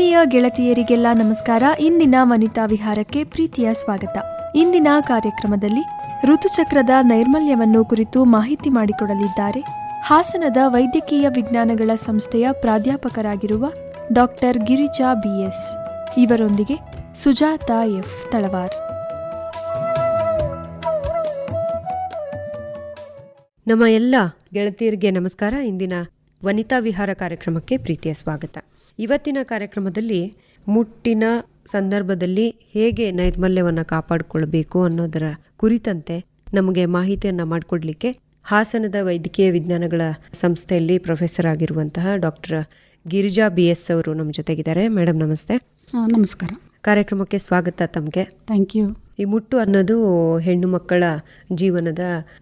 ಆತ್ಮೀಯ ಗೆಳತಿಯರಿಗೆಲ್ಲ ನಮಸ್ಕಾರ. ಇಂದಿನ ವನಿತಾ ವಿಹಾರಕ್ಕೆ ಪ್ರೀತಿಯ ಸ್ವಾಗತ. ಇಂದಿನ ಕಾರ್ಯಕ್ರಮದಲ್ಲಿ ಋತುಚಕ್ರದ ನೈರ್ಮಲ್ಯವನ್ನು ಕುರಿತು ಮಾಹಿತಿ ಮಾಡಿಕೊಡಲಿದ್ದಾರೆ. ಹಾಸನದ ವೈದ್ಯಕೀಯ ವಿಜ್ಞಾನಗಳ ಸಂಸ್ಥೆಯ ಪ್ರಾಧ್ಯಾಪಕರಾಗಿರುವ ಡಾಕ್ಟರ್ ಗಿರಿಜಾ ಬಿಎಸ್ ಇವರೊಂದಿಗೆ ಸುಜಾತಾ ಎಫ್ ತಳವಾರ್. ನಮ್ಮ ಎಲ್ಲ ಗೆಳತಿಯರಿಗೆ ನಮಸ್ಕಾರ. ಇಂದಿನ ವನಿತಾ ವಿಹಾರ ಕಾರ್ಯಕ್ರಮಕ್ಕೆ ಪ್ರೀತಿಯ ಸ್ವಾಗತ. ಇವತ್ತಿನ ಕಾರ್ಯಕ್ರಮದಲ್ಲಿ ಮುಟ್ಟಿನ ಸಂದರ್ಭದಲ್ಲಿ ಹೇಗೆ ನೈರ್ಮಲ್ಯವನ್ನು ಕಾಪಾಡಿಕೊಳ್ಳಬೇಕು ಅನ್ನೋದರ ಕುರಿತಂತೆ ನಮಗೆ ಮಾಹಿತಿಯನ್ನು ಮಾಡಿಕೊಡ್ಲಿಕ್ಕೆ ಹಾಸನದ ವೈದ್ಯಕೀಯ ವಿಜ್ಞಾನಗಳ ಸಂಸ್ಥೆಯಲ್ಲಿ ಪ್ರೊಫೆಸರ್ ಆಗಿರುವಂತಹ ಡಾಕ್ಟರ್ ಗಿರಿಜಾ ಬಿ ಎಸ್ ಅವರು ನಮ್ಮ ಜೊತೆಗಿದ್ದಾರೆ. ಮೇಡಮ್ ನಮಸ್ತೆ. ನಮಸ್ಕಾರ. ಕಾರ್ಯಕ್ರಮಕ್ಕೆ ಸ್ವಾಗತ ತಮಗೆ. ಥ್ಯಾಂಕ್ ಯು ಈ ಮುಟ್ಟು ಅನ್ನೋದು ಹೆಣ್ಣು ಮಕ್ಕಳ ಜೀವನದ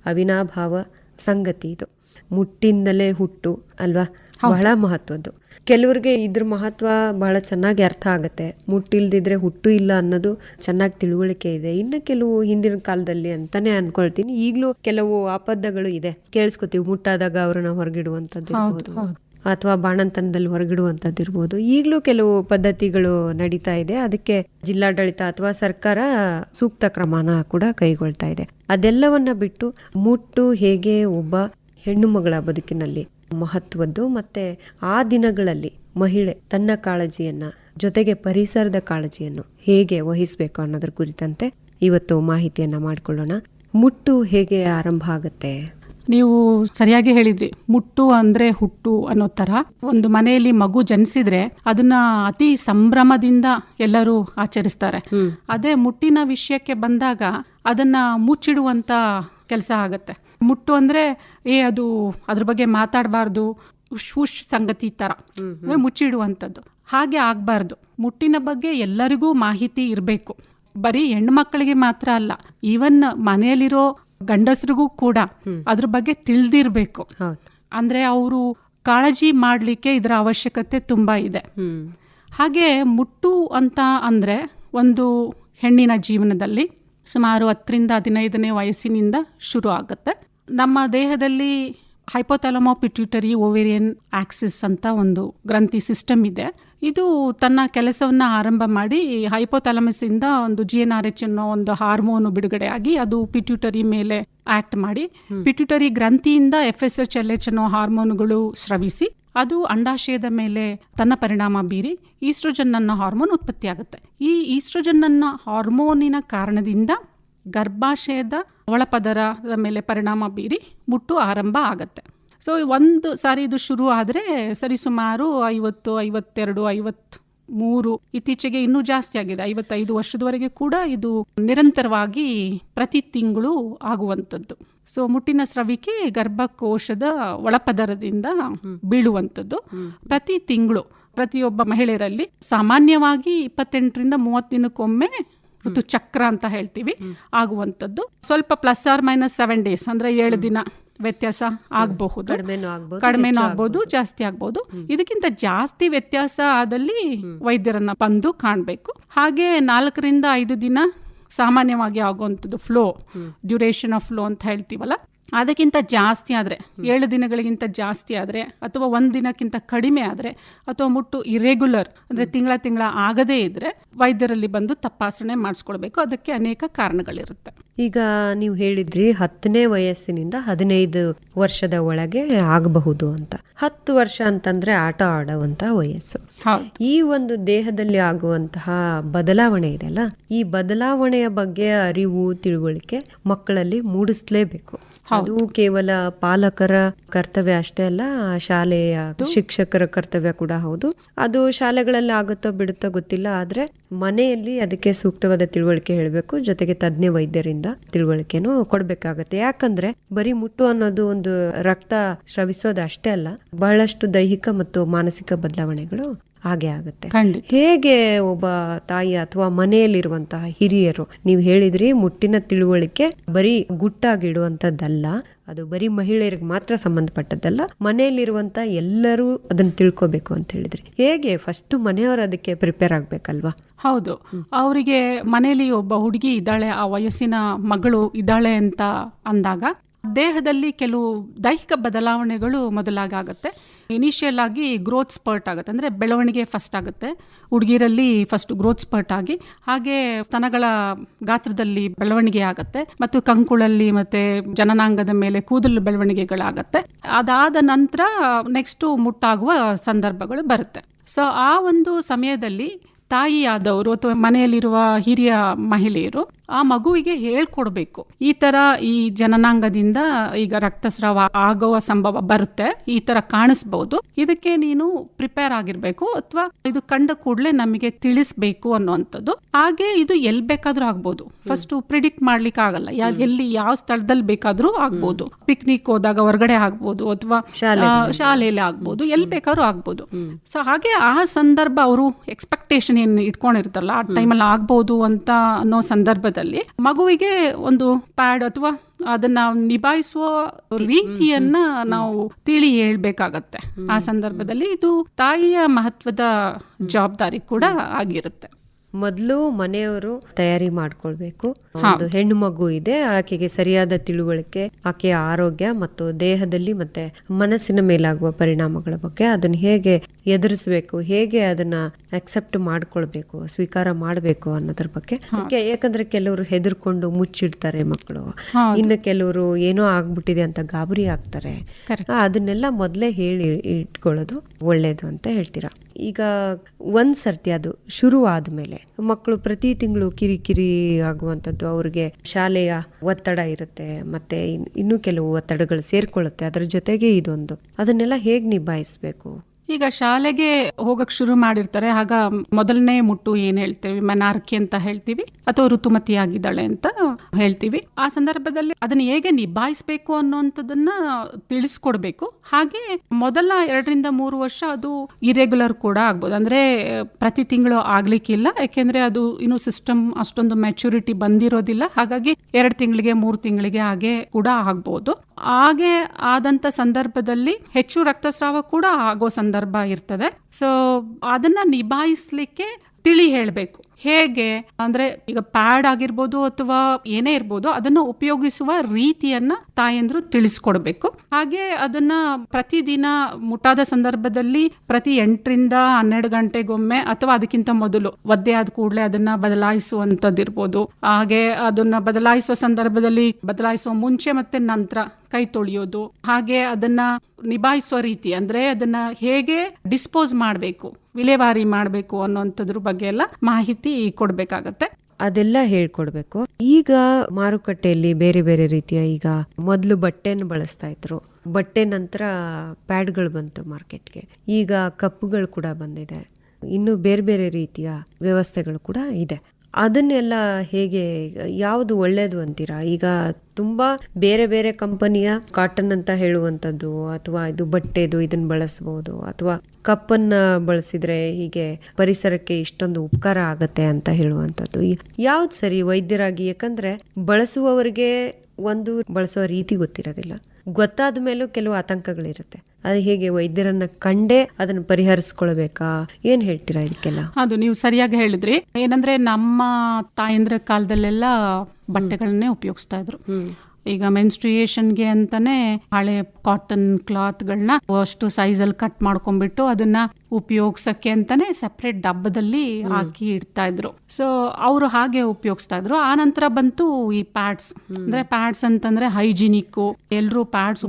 ಅವಿನಾಭಾವ ಸಂಗತಿ ಇದು. ಮುಟ್ಟಿಂದಲೇ ಹುಟ್ಟು ಅಲ್ವಾ? ಬಹಳ ಮಹತ್ವದ್ದು. ಕೆಲವ್ರಿಗೆ ಇದ್ರ ಮಹತ್ವ ಬಹಳ ಚೆನ್ನಾಗಿ ಅರ್ಥ ಆಗುತ್ತೆ. ಮುಟ್ಟಿಲ್ದಿದ್ರೆ ಹುಟ್ಟು ಇಲ್ಲ ಅನ್ನೋದು ಚೆನ್ನಾಗಿ ತಿಳುವಳಿಕೆ ಇದೆ. ಇನ್ನು ಕೆಲವು ಹಿಂದಿನ ಕಾಲದಲ್ಲಿ ಅಂತಾನೆ ಅನ್ಕೊಳ್ತೀನಿ. ಈಗಲೂ ಕೆಲವು ಆಪದಗಳು ಇದೆ. ಕೇಳಿಸ್ಕೊತೀವಿ ಮುಟ್ಟಾದಾಗ ಅವ್ರನ್ನ ಹೊರಗಿಡುವಂತದ್ದು ಇರ್ಬೋದು. ಅಥವಾ ಬಾಣಂತನದಲ್ಲಿ ಹೊರಗಿಡುವಂಥದ್ದು ಇರ್ಬೋದು. ಈಗಲೂ ಕೆಲವು ಪದ್ಧತಿಗಳು ನಡೀತಾ ಇದೆ. ಅದಕ್ಕೆ ಜಿಲ್ಲಾಡಳಿತ ಅಥವಾ ಸರ್ಕಾರ ಸೂಕ್ತ ಕ್ರಮನ ಕೂಡ ಕೈಗೊಳ್ತಾ ಇದೆ. ಅದೆಲ್ಲವನ್ನ ಬಿಟ್ಟು ಮುಟ್ಟು ಹೇಗೆ ಒಬ್ಬ ಹೆಣ್ಣು ಮಗಳ ಬದುಕಿನಲ್ಲಿ ಮಹತ್ವದ್ದು ಮತ್ತೆ ಆ ದಿನಗಳಲ್ಲಿ ಮಹಿಳೆ ತನ್ನ ಕಾಳಜಿಯನ್ನ ಜೊತೆಗೆ ಪರಿಸರದ ಕಾಳಜಿಯನ್ನು ಹೇಗೆ ವಹಿಸಬೇಕು ಅನ್ನೋದ್ರ ಕುರಿತಂತೆ ಇವತ್ತು ಮಾಹಿತಿಯನ್ನ ಮಾಡಿಕೊಳ್ಳೋಣ. ಮುಟ್ಟು ಹೇಗೆ ಆರಂಭ ಆಗುತ್ತೆ? ನೀವು ಸರಿಯಾಗಿ ಹೇಳಿದ್ರಿ. ಮುಟ್ಟು ಅಂದ್ರೆ ಹುಟ್ಟು ಅನ್ನೋ ತರ. ಒಂದು ಮನೆಯಲ್ಲಿ ಮಗು ಜನಿಸಿದ್ರೆ ಅದನ್ನ ಅತಿ ಸಂಭ್ರಮದಿಂದ ಎಲ್ಲರೂ ಆಚರಿಸ್ತಾರೆ. ಅದೇ ಮುಟ್ಟಿನ ವಿಷಯಕ್ಕೆ ಬಂದಾಗ ಅದನ್ನ ಮುಚ್ಚಿಡುವಂತ ಕೆಲಸ ಆಗತ್ತೆ. ಮುಟ್ಟು ಅಂದ್ರೆ ಏ ಅದು ಅದ್ರ ಬಗ್ಗೆ ಮಾತಾಡಬಾರ್ದು ಉಶ್ ಉಶ್ ಸಂಗತಿ ತರ. ಅಂದ್ರೆ ಮುಚ್ಚಿಡುವಂಥದ್ದು. ಹಾಗೆ ಆಗ್ಬಾರ್ದು. ಮುಟ್ಟಿನ ಬಗ್ಗೆ ಎಲ್ಲರಿಗೂ ಮಾಹಿತಿ ಇರಬೇಕು. ಬರೀ ಹೆಣ್ಮಕ್ಳಿಗೆ ಮಾತ್ರ ಅಲ್ಲ ಈವನ್ ಮನೆಯಲ್ಲಿರೋ ಗಂಡಸರಿಗೂ ಕೂಡ ಅದ್ರ ಬಗ್ಗೆ ತಿಳಿದಿರ್ಬೇಕು. ಅಂದ್ರೆ ಅವರು ಕಾಳಜಿ ಮಾಡಲಿಕ್ಕೆ ಇದರ ಅವಶ್ಯಕತೆ ತುಂಬಾ ಇದೆ. ಹಾಗೆ ಮುಟ್ಟು ಅಂತ ಅಂದ್ರೆ ಒಂದು ಹೆಣ್ಣಿನ ಜೀವನದಲ್ಲಿ ಸುಮಾರು ಹತ್ತರಿಂದ ಹದಿನೈದನೇ ವಯಸ್ಸಿನಿಂದ ಶುರು ಆಗುತ್ತೆ. ನಮ್ಮ ದೇಹದಲ್ಲಿ ಹೈಪೋಥಾಲಮೋ ಪಿಟ್ಯೂಟರಿ ಓವೇರಿಯನ್ ಆಕ್ಸಿಸ್ ಅಂತ ಒಂದು ಗ್ರಂಥಿ ಸಿಸ್ಟಮ್ ಇದೆ. ಇದು ತನ್ನ ಕೆಲಸವನ್ನ ಆರಂಭ ಮಾಡಿ ಹೈಪೋಥಾಲಮಸ್ ಇಂದ ಒಂದು ಜಿ ಎನ್ ಆರ್ ಎಚ್ ಅನ್ನೋ ಒಂದು ಹಾರ್ಮೋನ್ ಬಿಡುಗಡೆ ಆಗಿ ಅದು ಪಿಟ್ಯೂಟರಿ ಮೇಲೆ ಆಕ್ಟ್ ಮಾಡಿ. Pituitary ಗ್ರಂಥಿಯಿಂದ F S H L H ಅನ್ನೋ ಹಾರ್ಮೋನ್ಗಳು ಸ್ರವಿಸಿ ಅದು ಅಂಡಾಶಯದ ಮೇಲೆ ತನ್ನ ಪರಿಣಾಮ ಬೀರಿ ಈಸ್ಟ್ರೋಜನ್ ಅನ್ನೋ ಹಾರ್ಮೋನ್ ಉತ್ಪತ್ತಿಯಾಗುತ್ತೆ. ಈ ಈಸ್ಟ್ರೋಜನ್ ಅನ್ನೋ ಹಾರ್ಮೋನಿನ ಕಾರಣದಿಂದ ಗರ್ಭಾಶಯದ ಒಳಪದರದ ಮೇಲೆ ಪರಿಣಾಮ ಬೀರಿ ಮುಟ್ಟು ಆರಂಭ ಆಗುತ್ತೆ. ಸೊ ಒಂದು ಸಾರಿ ಇದು ಶುರು ಆದರೆ ಸರಿಸುಮಾರು ಐವತ್ತು ಐವತ್ತೆರಡು ಐವತ್ತು ಮೂರು ಇತ್ತೀಚೆಗೆ ಇನ್ನೂ ಜಾಸ್ತಿ ಆಗಿದೆ. ಐವತ್ತೈದು ವರ್ಷದವರೆಗೆ ಕೂಡ ಇದು ನಿರಂತರವಾಗಿ ಪ್ರತಿ ತಿಂಗಳು ಆಗುವಂಥದ್ದು. ಸೊ ಮುಟ್ಟಿನ ಸ್ರವಿಕೆ ಗರ್ಭಕೋಶದ ಒಳಪದರದಿಂದ ಬೀಳುವಂಥದ್ದು. ಪ್ರತಿ ತಿಂಗಳು ಪ್ರತಿಯೊಬ್ಬ ಮಹಿಳೆಯರಲ್ಲಿ ಸಾಮಾನ್ಯವಾಗಿ ಇಪ್ಪತ್ತೆಂಟರಿಂದ ಮೂವತ್ತು ದಿನಕ್ಕೊಮ್ಮೆ ಋತುಚಕ್ರ ಅಂತ ಹೇಳ್ತೀವಿ. ಆಗುವಂಥದ್ದು. ಸ್ವಲ್ಪ plus or minus seven days ಅಂದ್ರೆ ಏಳು ದಿನ ವ್ಯತ್ಯಾಸ ಆಗಬಹುದು. ಕಡಿಮೆನೂ ಆಗ್ಬಹುದು ಆಗ್ಬೋದು ಜಾಸ್ತಿ ಆಗ್ಬಹುದು ಇದಕ್ಕಿಂತ ಜಾಸ್ತಿ ವ್ಯತ್ಯಾಸ ಆದಲ್ಲಿ ವೈದ್ಯರನ್ನ ಬಂದು ಕಾಣಬೇಕು. ಹಾಗೆ ನಾಲ್ಕರಿಂದ ಐದು ದಿನ ಸಾಮಾನ್ಯವಾಗಿ ಆಗುವಂಥದ್ದು ಫ್ಲೋ ಡ್ಯೂರೇಷನ್ ಆಫ್ ಫ್ಲೋ ಅಂತ ಹೇಳ್ತೀವಲ್ಲ ಅದಕ್ಕಿಂತ ಜಾಸ್ತಿ ಆದರೆ ಏಳು ದಿನಗಳಿಗಿಂತ ಜಾಸ್ತಿ ಆದರೆ ಅಥವಾ ಒಂದು ದಿನಕ್ಕಿಂತ ಕಡಿಮೆ ಆದರೆ ಅಥವಾ ಮುಟ್ಟು ಇರೆಗ್ಯುಲರ್ ಅಂದರೆ ತಿಂಗಳ ತಿಂಗಳ ಆಗದೇ ಇದ್ದರೆ ವೈದ್ಯರಲ್ಲಿ ಬಂದು ತಪಾಸಣೆ ಮಾಡಿಸ್ಕೊಳ್ಬೇಕು. ಅದಕ್ಕೆ ಅನೇಕ ಕಾರಣಗಳಿರುತ್ತೆ. ಈಗ ನೀವು ಹೇಳಿದ್ರಿ ಹತ್ತನೇ ವಯಸ್ಸಿನಿಂದ ಹದಿನೈದು ವರ್ಷದ ಒಳಗೆ ಆಗಬಹುದು ಅಂತ. ಹತ್ತು ವರ್ಷ ಅಂತಂದ್ರೆ ಆಟ ಆಡುವಂತ ವಯಸ್ಸು. ಈ ಒಂದು ದೇಹದಲ್ಲಿ ಆಗುವಂತಹ ಬದಲಾವಣೆ ಇದೆಯಲ್ಲ ಈ ಬದಲಾವಣೆಯ ಬಗ್ಗೆ ಅರಿವು ತಿಳುವಳಿಕೆ ಮಕ್ಕಳಲ್ಲಿ ಮೂಡಿಸ್ಲೇಬೇಕು. ಅದು ಕೇವಲ ಪಾಲಕರ ಕರ್ತವ್ಯ ಅಷ್ಟೇ ಅಲ್ಲ ಶಾಲೆಯ ಶಿಕ್ಷಕರ ಕರ್ತವ್ಯ ಕೂಡ ಹೌದು. ಅದು ಶಾಲೆಗಳಲ್ಲಿ ಆಗುತ್ತೋ ಬಿಡುತ್ತೋ ಗೊತ್ತಿಲ್ಲ ಆದ್ರೆ ಮನೆಯಲ್ಲಿ ಅದಕ್ಕೆ ಸೂಕ್ತವಾದ ತಿಳುವಳಿಕೆ ಹೇಳಬೇಕು ಜೊತೆಗೆ ತಜ್ಞ ವೈದ್ಯರಿಂದ ತಿಳುವಳಿಕೆನು ಕೊಡ್ಬೇಕಾಗತ್ತೆ. ಯಾಕಂದ್ರೆ ಬರೀ ಮುಟ್ಟು ಅನ್ನೋದು ಒಂದು ರಕ್ತ ಸ್ರವಿಸೋದು ಅಷ್ಟೇ ಅಲ್ಲ ಬಹಳಷ್ಟು ದೈಹಿಕ ಮತ್ತು ಮಾನಸಿಕ ಬದಲಾವಣೆಗಳು ಹಾಗೆ ಆಗುತ್ತೆ. ಹೇಗೆ ಒಬ್ಬ ತಾಯಿ ಅಥವಾ ಮನೆಯಲ್ಲಿರುವಂತಹ ಹಿರಿಯರು ನೀವು ಹೇಳಿದ್ರಿ ಮುಟ್ಟಿನ ತಿಳುವಳಿಕೆ ಬರೀ ಗುಟ್ಟಾಗಿಡುವಂತದ್ದಲ್ಲ ಅದು ಬರೀ ಮಹಿಳೆಯರಿಗೆ ಮಾತ್ರ ಸಂಬಂಧಪಟ್ಟದ್ದಲ್ಲ ಮನೆಯಲ್ಲಿರುವಂತ ಎಲ್ಲರೂ ಅದನ್ನ ತಿಳ್ಕೊಬೇಕು ಅಂತ ಹೇಳಿದ್ರಿ. ಹೇಗೆ ಫಸ್ಟ್ ಮನೆಯವರು ಅದಕ್ಕೆ ಪ್ರಿಪೇರ್ ಆಗ್ಬೇಕಲ್ವಾ? ಹೌದು. ಅವರಿಗೆ ಮನೆಯಲ್ಲಿ ಒಬ್ಬ ಹುಡುಗಿ ಇದ್ದಾಳೆ ಆ ವಯಸ್ಸಿನ ಮಗಳು ಇದ್ದಾಳೆ ಅಂತ ಅಂದಾಗ ದೇಹದಲ್ಲಿ ಕೆಲವು ದೈಹಿಕ ಬದಲಾವಣೆಗಳು ಮೊದಲಾಗುತ್ತೆ. ಇನಿಷಿಯಲ್ ಆಗಿ ಗ್ರೋತ್ ಸ್ಪರ್ಟ್ ಆಗುತ್ತೆ. ಅಂದರೆ ಬೆಳವಣಿಗೆ ಫಸ್ಟ್ ಆಗುತ್ತೆ. ಹುಡುಗಿರಲ್ಲಿ ಫಸ್ಟ್ ಗ್ರೋತ್ ಸ್ಪರ್ಟ್ ಆಗಿ, ಹಾಗೆ ಸ್ತನಗಳ ಗಾತ್ರದಲ್ಲಿ ಬೆಳವಣಿಗೆ ಆಗುತ್ತೆ. ಮತ್ತು ಕಂಕುಳಲ್ಲಿ ಮತ್ತೆ ಜನನಾಂಗದ ಮೇಲೆ ಕೂದಲು ಬೆಳವಣಿಗೆಗಳಾಗತ್ತೆ. ಅದಾದ ನಂತರ ನೆಕ್ಸ್ಟು ಮುಟ್ಟಾಗುವ ಸಂದರ್ಭಗಳು ಬರುತ್ತೆ. ಸೊ ಆ ಒಂದು ಸಮಯದಲ್ಲಿ ತಾಯಿಯಾದವರು ಅಥವಾ ಮನೆಯಲ್ಲಿರುವ ಹಿರಿಯ ಮಹಿಳೆಯರು ಆ ಮಗುವಿಗೆ ಹೇಳ್ಕೊಡ್ಬೇಕು. ಈ ತರ ಈ ಜನನಾಂಗದಿಂದ ಈಗ ರಕ್ತಸ್ರಾವ ಆಗುವ ಸಂಭವ ಬರುತ್ತೆ. ಈ ತರ ಕಾಣಿಸ್ಬಹುದು ಇದಕ್ಕೆ ನೀನು ಪ್ರಿಪೇರ್ ಆಗಿರ್ಬೇಕು ಅಥವಾ ಇದು ಕಂಡ ಕೂಡಲೇ ನಮಗೆ ತಿಳಿಸ್ಬೇಕು ಅನ್ನುವಂಥದ್ದು. ಹಾಗೆ ಇದು ಎಲ್ ಬೇಕಾದ್ರೂ ಆಗ್ಬೋದು. ಫಸ್ಟ್ ಪ್ರಿಡಿಕ್ಟ್ ಮಾಡ್ಲಿಕ್ಕೆ ಆಗಲ್ಲ. ಎಲ್ಲಿ ಯಾವ ಸ್ಥಳದಲ್ಲಿ ಬೇಕಾದ್ರೂ ಆಗ್ಬೋದು. ಪಿಕ್ನಿಕ್ ಹೋದಾಗ ಹೊರಗಡೆ ಆಗ್ಬೋದು ಅಥವಾ ಶಾಲೆಯಲ್ಲಿ ಆಗ್ಬೋದು. ಎಲ್ಲಿ ಬೇಕಾದ್ರೂ ಆಗ್ಬೋದು. ಸೊ ಹಾಗೆ ಆ ಸಂದರ್ಭ ಅವರು ಎಕ್ಸ್ಪೆಕ್ಟೇಷನ್ ಏನು ಇಟ್ಕೊಂಡಿರ್ತಾರಲ್ಲ ಆ ಟೈಮಲ್ಲಿ ಆಗ್ಬೋದು ಅಂತ ಅನ್ನೋ ಸಂದರ್ಭದಲ್ಲಿ ಮಗುವಿಗೆ ಒಂದು ಪ್ಯಾಡ್ ಅಥವಾ ಅದನ್ನ ನಿಭಾಯಿಸುವ ರೀತಿಯನ್ನ ನಾವು ತಿಳಿ ಹೇಳ್ಬೇಕಾಗತ್ತೆ. ಆ ಸಂದರ್ಭದಲ್ಲಿ ಇದು ತಾಯಿಯ ಮಹತ್ವದ ಜವಾಬ್ದಾರಿ ಕೂಡ ಆಗಿರುತ್ತೆ. ಮೊದಲು ಮನೆಯವರು ತಯಾರಿ ಮಾಡ್ಕೊಳ್ಬೇಕು. ಒಂದು ಹೆಣ್ಣು ಮಗು ಇದೆ ಆಕೆಗೆ ಸರಿಯಾದ ತಿಳುವಳಿಕೆ ಆಕೆಯ ಆರೋಗ್ಯ ಮತ್ತು ದೇಹದಲ್ಲಿ ಮತ್ತೆ ಮನಸ್ಸಿನ ಮೇಲಾಗುವ ಪರಿಣಾಮಗಳ ಬಗ್ಗೆ ಅದನ್ನ ಹೇಗೆ ಎದುರಿಸಬೇಕು ಹೇಗೆ ಅದನ್ನ ಅಕ್ಸೆಪ್ಟ್ ಮಾಡ್ಕೊಳ್ಬೇಕು ಸ್ವೀಕಾರ ಮಾಡಬೇಕು ಅನ್ನೋದ್ರ ಬಗ್ಗೆ. ಯಾಕೆ- ಯಾಕಂದ್ರೆ ಕೆಲವರು ಹೆದರ್ಕೊಂಡು ಮುಚ್ಚಿಡ್ತಾರೆ ಮಕ್ಕಳು ಇನ್ನು ಕೆಲವರು ಏನೋ ಆಗ್ಬಿಟ್ಟಿದೆ ಅಂತ ಗಾಬರಿ ಆಗ್ತಾರೆ. ಅದನ್ನೆಲ್ಲ ಮೊದಲೇ ಹೇಳಿ ಇಟ್ಕೊಳ್ಳೋದು ಒಳ್ಳೇದು ಅಂತ ಹೇಳ್ತೀರಾ? ಈಗ ಒಂದ್ ಸರ್ತಿ ಅದು ಶುರು ಆದ್ಮೇಲೆ ಮಕ್ಕಳು ಪ್ರತಿ ತಿಂಗಳು ಕಿರಿಕಿರಿ ಆಗುವಂಥದ್ದು ಅವ್ರಿಗೆ ಶಾಲೆಯ ಒತ್ತಡ ಇರುತ್ತೆ ಮತ್ತೆ ಇನ್- ಇನ್ನೂ ಕೆಲವು ಒತ್ತಡಗಳು ಸೇರ್ಕೊಳ್ಳುತ್ತೆ. ಅದರ ಜೊತೆಗೆ ಇದೊಂದು. ಅದನ್ನೆಲ್ಲ ಹೇಗ್ ನಿಭಾಯಿಸ್ಬೇಕು? ಈಗ ಶಾಲೆಗೆ ಹೋಗಕ್ ಶುರು ಮಾಡಿರ್ತಾರೆ. ಆಗ ಮೊದಲನೇ ಮುಟ್ಟು ಏನ್ ಹೇಳ್ತೀವಿ? ಮನಾರ್ಕಿ ಅಂತ ಹೇಳ್ತೀವಿ. ಅಥವಾ ಋತುಮತಿ ಆಗಿದ್ದಾಳೆ ಅಂತ ಹೇಳ್ತೀವಿ. ಆ ಸಂದರ್ಭದಲ್ಲಿ ಅದನ್ನ ಹೇಗೆ ನಿಭಾಯಿಸಬೇಕು ಅನ್ನೋಂಥದ್ದನ್ನ ತಿಳಿಸ್ಕೊಡ್ಬೇಕು. ಹಾಗೆ ಮೊದಲ ಎರಡರಿಂದ ಮೂರು ವರ್ಷ ಅದು ಇರೆಗ್ಯುಲರ್ ಕೂಡ ಆಗ್ಬೋದು. ಅಂದ್ರೆ, ಪ್ರತಿ ತಿಂಗಳು ಆಗ್ಲಿಕ್ಕಿಲ್ಲ. ಯಾಕೆಂದ್ರೆ ಅದು ಇನ್ನು ಸಿಸ್ಟಮ್ ಅಷ್ಟೊಂದು ಮೆಚುರಿಟಿ ಬಂದಿರೋದಿಲ್ಲ. ಹಾಗಾಗಿ ಎರಡು ತಿಂಗಳಿಗೆ, ಮೂರು ತಿಂಗಳಿಗೆ ಹಾಗೆ ಕೂಡ ಆಗ್ಬೋದು. ಹಾಗೆ ಆದಂತ ಸಂದರ್ಭದಲ್ಲಿ ಹೆಚ್ಚು ರಕ್ತಸ್ರಾವ ಕೂಡ ಆಗೋ ಸಂದರ್ಭ ಇರ್ತದೆ. ಸೊ ಅದನ್ನ ನಿಭಾಯಿಸಲಿಕ್ಕೆ ತಿಳಿ ಹೇಳಬೇಕು. ಹೇಗೆ ಅಂದ್ರೆ ಈಗ ಪ್ಯಾಡ್ ಆಗಿರ್ಬೋದು ಅಥವಾ ಏನೇ ಇರ್ಬೋದು ಅದನ್ನ ಉಪಯೋಗಿಸುವ ರೀತಿಯನ್ನ ತಾಯಂದ್ರು ತಿಳಿಸ್ಕೊಡ್ಬೇಕು. ಹಾಗೆ ಅದನ್ನ ಪ್ರತಿದಿನ ಮುಟ್ಟಾದ ಸಂದರ್ಭದಲ್ಲಿ ಪ್ರತಿ ಎಂಟರಿಂದ ಹನ್ನೆರಡು ಗಂಟೆಗೊಮ್ಮೆ ಅಥವಾ ಅದಕ್ಕಿಂತ ಮೊದಲು ಒದ್ದೆ ಆದ ಕೂಡಲೇ ಅದನ್ನ ಬದಲಾಯಿಸುವಂತದ್ದಿರ್ಬೋದು ಹಾಗೆ ಅದನ್ನ ಬದಲಾಯಿಸುವ ಸಂದರ್ಭದಲ್ಲಿ ಬದಲಾಯಿಸುವ ಮುಂಚೆ ಮತ್ತೆ ನಂತರ ಕೈ ತೊಳೆಯೋದು. ಹಾಗೆ ಅದನ್ನ ನಿಭಾಯಿಸುವ ರೀತಿ ಅಂದ್ರೆ ಅದನ್ನ ಹೇಗೆ ಡಿಸ್ಪೋಸ್ ಮಾಡಬೇಕು, ವಿಲೇವಾರಿ ಮಾಡಬೇಕು ಅನ್ನೋಂಥದ್ರ ಬಗ್ಗೆ ಎಲ್ಲ ಮಾಹಿತಿ ಕೊಡ್ಬೇಕಾಗತ್ತೆ. ಅದೆಲ್ಲ ಹೇಳ್ಕೊಡ್ಬೇಕು. ಈಗ ಮಾರುಕಟ್ಟೆಯಲ್ಲಿ ಬೇರೆ ಬೇರೆ ರೀತಿಯ ಈಗ ಮೊದಲು ಬಟ್ಟೆನ ಬಳಸ್ತಾ ಇದ್ರು. ಬಟ್ಟೆ ನಂತರ ಪ್ಯಾಡ್ಗಳು ಬಂತು ಮಾರ್ಕೆಟ್ಗೆ. ಈಗ ಕಪ್ಪುಗಳು ಕೂಡ ಬಂದಿದೆ. ಇನ್ನು ಬೇರೆ ಬೇರೆ ರೀತಿಯ ವ್ಯವಸ್ಥೆಗಳು ಕೂಡ ಇದೆ. ಅದನ್ನೆಲ್ಲ ಹೇಗೆ, ಯಾವುದು ಒಳ್ಳೇದು ಅಂತೀರಾ? ಈಗ ತುಂಬಾ ಬೇರೆ ಬೇರೆ ಕಂಪನಿಯ ಕಾಟನ್ ಅಂತ ಹೇಳುವಂಥದ್ದು, ಅಥವಾ ಇದು ಬಟ್ಟೆದು ಇದನ್ನ ಬಳಸಬಹುದು ಅಥವಾ ಕಪ್ಪನ್ನ ಬಳಸಿದ್ರೆ ಹೀಗೆ ಪರಿಸರಕ್ಕೆ ಇಷ್ಟೊಂದು ಉಪಕಾರ ಆಗತ್ತೆ ಅಂತ ಹೇಳುವಂಥದ್ದು. ಯಾವ್ದು ಸರಿ ವೈದ್ಯರಾಗಿ? ಯಾಕಂದ್ರೆ ಬಳಸುವವರಿಗೆ ಒಂದು ಬಳಸುವ ರೀತಿ ಗೊತ್ತಿರೋದಿಲ್ಲ. ಗೊತ್ತಾದ ಮೇಲೂ ಕೆಲವು ಆತಂಕಗಳಿರುತ್ತೆ. ಅದು ಹೇಗೆ ವೈದ್ಯರನ್ನ ಕಂಡೇ ಅದನ್ನ ಪರಿಹರಿಸ್ಕೊಳ್ಬೇಕಾ? ಏನ್ ಹೇಳ್ತೀರಾ ಇದಕ್ಕೆಲ್ಲ? ಅದು ನೀವು ಸರಿಯಾಗಿ ಹೇಳಿದ್ರಿ. ಏನಂದ್ರೆ ನಮ್ಮ ತಾಯಂದ್ರ ಕಾಲದಲ್ಲೆಲ್ಲ ಬಟ್ಟೆಗಳನ್ನೇ ಉಪಯೋಗಿಸ್ತಾ ಇದ್ರು. ಈಗ ಮೆನ್ಸ್ಟ್ರಿಯೇಷನ್ಗೆ ಅಂತಾನೆ ಹಳೆ ಕಾಟನ್ ಕ್ಲಾತ್ಗಳನ್ನ ಅಷ್ಟು ಸೈಜಲ್ಲಿ ಕಟ್ ಮಾಡ್ಕೊಂಡ್ಬಿಟ್ಟು ಅದನ್ನ ಉಪಯೋಗಿಸಕ್ಕೆ ಅಂತಾನೆ ಸಪ್ರೇಟ್ ಡಬ್ಬದಲ್ಲಿ ಹಾಕಿ ಇಡ್ತಾ ಇದ್ರು ಸೊ ಅವರು ಹಾಗೆ ಉಪಯೋಗಿಸ್ತಾ ಇದ್ರು ಆ ನಂತರ ಬಂತು ಈ ಪ್ಯಾಡ್ಸ್ ಅಂದ್ರೆ ಪ್ಯಾಡ್ಸ್ ಅಂತಂದ್ರೆ ಹೈಜಿನಿಕ್ ಎಲ್ಲರೂ ಪ್ಯಾಡ್ಸ್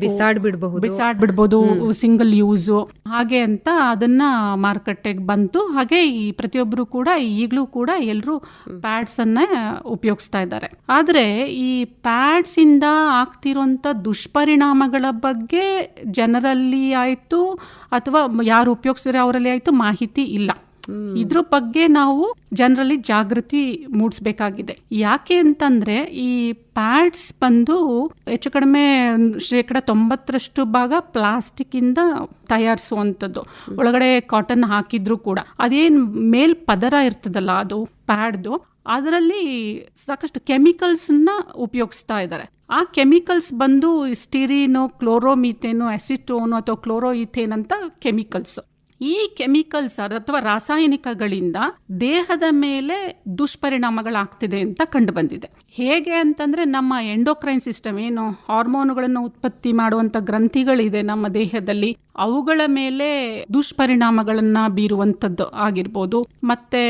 ಬಿಸಾಡ್ಬಿಡ್ಬಹುದು. ಬಿಸಾಡ್ಬಿಡ್ಬೋದು ಸಿಂಗಲ್ ಯೂಸ್ ಹಾಗೆ ಅಂತ ಅದನ್ನ ಮಾರುಕಟ್ಟೆಗೆ ಬಂತು. ಹಾಗೆ ಈ ಪ್ರತಿಯೊಬ್ಬರು ಕೂಡ ಈಗಲೂ ಕೂಡ ಎಲ್ಲರೂ ಪ್ಯಾಡ್ಸ್ ಅನ್ನ ಉಪಯೋಗಿಸ್ತಾ ಇದ್ದಾರೆ ಆದ್ರೆ ಈ ಪ್ಯಾಡ್ಸ್ ಇಂದ ಆಗ್ತಿರೋಂಥ ದುಷ್ಪರಿಣಾಮಗಳ ಬಗ್ಗೆ ಜನರಲ್ಲಿ ಆಯ್ತು ಅಥವಾ ಯಾರು ಉಪಯೋಗಿಸಿದ್ರೆ ಅವರಲ್ಲಿ ಆಯಿತು ಮಾಹಿತಿ ಇಲ್ಲ. ಇದ್ರ ಬಗ್ಗೆ ನಾವು ಜನರಲ್ಲಿ ಜಾಗೃತಿ ಮೂಡಿಸ್ಬೇಕಾಗಿದೆ. ಯಾಕೆ ಅಂತಂದ್ರೆ ಈ ಪ್ಯಾಡ್ಸ್ ಬಂದು ಹೆಚ್ಚು ಕಡಿಮೆ ಶೇಕಡ ತೊಂಬತ್ತರಷ್ಟು ಭಾಗ ಪ್ಲಾಸ್ಟಿಕ್ ಇಂದ ತಯಾರಿಸುವಂಥದ್ದು. ಒಳಗಡೆ ಕಾಟನ್ ಹಾಕಿದ್ರು ಕೂಡ. ಅದೇನ್ ಮೇಲ್ ಪದರ ಇರ್ತದಲ್ಲ ಅದು ಪ್ಯಾಡ್ದು. ಅದರಲ್ಲಿ ಸಾಕಷ್ಟು ಕೆಮಿಕಲ್ಸ್ನ ಉಪಯೋಗಿಸ್ತಾ ಇದ್ದಾರೆ ಆ ಕೆಮಿಕಲ್ಸ್ ಬಂದು ಸ್ಟಿರಿನೋ ಕ್ಲೋರೋಮೀಥೇನು ಅಸಿಟೋನು ಅಥವಾ ಕ್ಲೋರೋಈಥೇನ್ ಅಂತ ಕೆಮಿಕಲ್ಸ್. ಈ ಕೆಮಿಕಲ್ಸ್ ಅಥವಾ ರಾಸಾಯನಿಕಗಳಿಂದ ದೇಹದ ಮೇಲೆ ದುಷ್ಪರಿಣಾಮಗಳಾಗ್ತಿದೆ ಅಂತ ಕಂಡು ಬಂದಿದೆ ಹೇಗೆ ಅಂತಂದ್ರೆ ನಮ್ಮ ಎಂಡೋಕ್ರೈನ್ ಸಿಸ್ಟಮ್ ಏನು ಹಾರ್ಮೋನುಗಳನ್ನು ಉತ್ಪತ್ತಿ ಮಾಡುವಂತ ಗ್ರಂಥಿಗಳಿದೆ ನಮ್ಮ ದೇಹದಲ್ಲಿ. ಅವುಗಳ ಮೇಲೆ ದುಷ್ಪರಿಣಾಮಗಳನ್ನ ಬೀರುವಂತದ್ದು ಆಗಿರ್ಬೋದು. ಮತ್ತೆ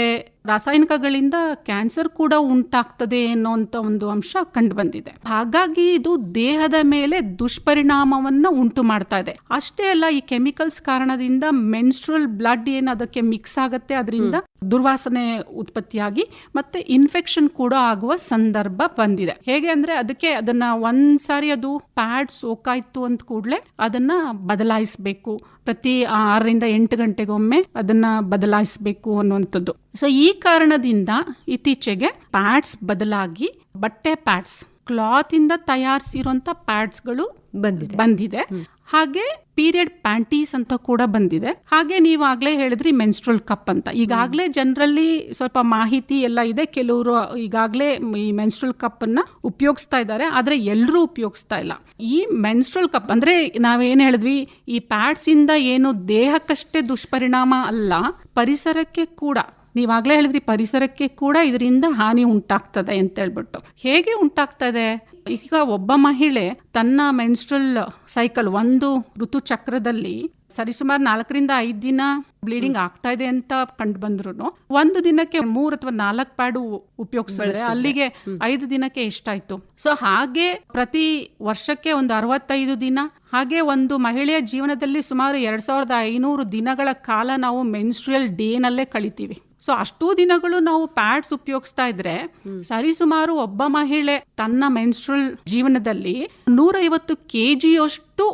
ರಾಸಾಯನಿಕಗಳಿಂದ ಕ್ಯಾನ್ಸರ್ ಕೂಡ ಉಂಟಾಗ್ತದೆ ಅನ್ನೋಂಥ ಒಂದು ಅಂಶ ಕಂಡು ಬಂದಿದೆ ಹಾಗಾಗಿ ಇದು ದೇಹದ ಮೇಲೆ ದುಷ್ಪರಿಣಾಮವನ್ನ ಉಂಟು ಮಾಡ್ತಾ ಇದೆ. ಅಷ್ಟೇ ಅಲ್ಲ ಈ ಕೆಮಿಕಲ್ಸ್ ಕಾರಣದಿಂದ ಮೆನ್ಸ್ಟ್ರಲ್ ಬ್ಲಡ್ ಏನು ಅದಕ್ಕೆ ಮಿಕ್ಸ್ ಆಗತ್ತೆ ಅದರಿಂದ ದುರ್ವಾಸನೆ ಉತ್ಪತ್ತಿಯಾಗಿ ಮತ್ತೆ ಇನ್ಫೆಕ್ಷನ್ ಕೂಡ ಆಗುವ ಸಂದರ್ಭ ಬಂದಿದೆ. ಹೇಗೆ ಅಂದ್ರೆ ಅದಕ್ಕೆ ಅದನ್ನ ಒಂದ್ಸಾರಿ ಅದು ಪ್ಯಾಡ್ ಸೋಕಾಯ್ತು ಅಂತ ಕೂಡಲೇ ಅದನ್ನ ಬದಲಾಯಿಸಬೇಕು. ಪ್ರತಿ ಆರರಿಂದ ಎಂಟು ಗಂಟೆಗೊಮ್ಮೆ ಅದನ್ನ ಬದಲಾಯಿಸಬೇಕು ಅನ್ನುವಂಥದ್ದು. ಸೊ ಈ ಕಾರಣದಿಂದ ಇತ್ತೀಚೆಗೆ ಪ್ಯಾಡ್ಸ್ ಬದಲಾಗಿ ಬಟ್ಟೆ ಪ್ಯಾಡ್ಸ್ ಕ್ಲಾತ್ ಇಂದ ತಯಾರಿಸಿರುವಂತ ಪ್ಯಾಡ್ಸ್ಗಳು ಬಂದಿದೆ. ಬಂದಿದೆ. ಹಾಗೆ ಪೀರಿಯಡ್ ಪ್ಯಾಂಟೀಸ್ ಅಂತ ಕೂಡ ಬಂದಿದೆ. ಹಾಗೆ ನೀವು ಆಗ್ಲೇ ಹೇಳಿದ್ರಿ ಮೆನ್ಸ್ಟ್ರಲ್ ಕಪ್ ಅಂತ. ಈಗಾಗಲೇ ಜನರಲ್ಲಿ ಸ್ವಲ್ಪ ಮಾಹಿತಿ ಎಲ್ಲ ಇದೆ. ಕೆಲವರು ಈಗಾಗಲೇ ಈ ಮೆನ್ಸ್ಟ್ರಲ್ ಕಪ್ ಅನ್ನ ಉಪಯೋಗಿಸ್ತಾ ಇದ್ದಾರೆ. ಆದ್ರೆ ಎಲ್ಲರೂ ಉಪಯೋಗಿಸ್ತಾ ಇಲ್ಲ. ಈ ಮೆನ್ಸ್ಟ್ರಲ್ ಕಪ್ ಅಂದ್ರೆ ನಾವೇನ್ ಹೇಳಿದ್ವಿ? ಈ ಪ್ಯಾಡ್ಸ್ ಇಂದ ಏನು ದೇಹಕ್ಕಷ್ಟೇ ದುಷ್ಪರಿಣಾಮ ಅಲ್ಲ ಪರಿಸರಕ್ಕೆ ಕೂಡ. ನೀವಾಗ್ಲೇ ಹೇಳಿದ್ರಿ ಪರಿಸರಕ್ಕೆ ಕೂಡ ಇದರಿಂದ ಹಾನಿ ಉಂಟಾಗ್ತದೆ ಅಂತ ಹೇಳ್ಬಿಟ್ಟು. ಹೇಗೆ ಉಂಟಾಗ್ತದೆ? ಈಗ ಒಬ್ಬ ಮಹಿಳೆ ತನ್ನ ಮೆನ್ಸ್ಟ್ರಲ್ ಸೈಕಲ್ ಒಂದು ಋತುಚಕ್ರದಲ್ಲಿ ಸರಿಸುಮಾರು ನಾಲ್ಕರಿಂದ ಐದು ದಿನ ಬ್ಲೀಡಿಂಗ್ ಆಗ್ತಾ ಇದೆ ಅಂತ ಕಂಡು ಬಂದ್ರು ಒಂದು ದಿನಕ್ಕೆ ಮೂರ್ ಅಥವಾ ನಾಲ್ಕು ಪ್ಯಾಡು ಉಪಯೋಗಿಸಿದ್ರೆ ಅಲ್ಲಿಗೆ ಐದು ದಿನಕ್ಕೆ ಎಷ್ಟಾಯ್ತು? ಸೊ ಹಾಗೆ ಪ್ರತಿ ವರ್ಷಕ್ಕೆ ಒಂದು ಅರವತ್ತೈದು ದಿನ ಹಾಗೆ ಒಂದು ಮಹಿಳೆಯ ಜೀವನದಲ್ಲಿ ಸುಮಾರು ಎರಡ್ ಸಾವಿರದ ಐನೂರು ದಿನಗಳ ಕಾಲ ನಾವು ಮೆನ್ಸ್ಟ್ರಿಯಲ್ ಡೇನಲ್ಲೇ ಕಳಿತೀವಿ. ಸೊ ಅಷ್ಟೂ ದಿನಗಳು ನಾವು ಪ್ಯಾಡ್ಸ್ ಉಪಯೋಗಿಸ್ತಾ ಇದ್ರೆ ಸರಿಸುಮಾರು ಒಬ್ಬ ಮಹಿಳೆ ತನ್ನ ಮೆನ್ಸ್ಟ್ರಲ್ ಜೀವನದಲ್ಲಿ ನೂರೈವತ್ತು ಕೆಜಿಯಷ್ಟು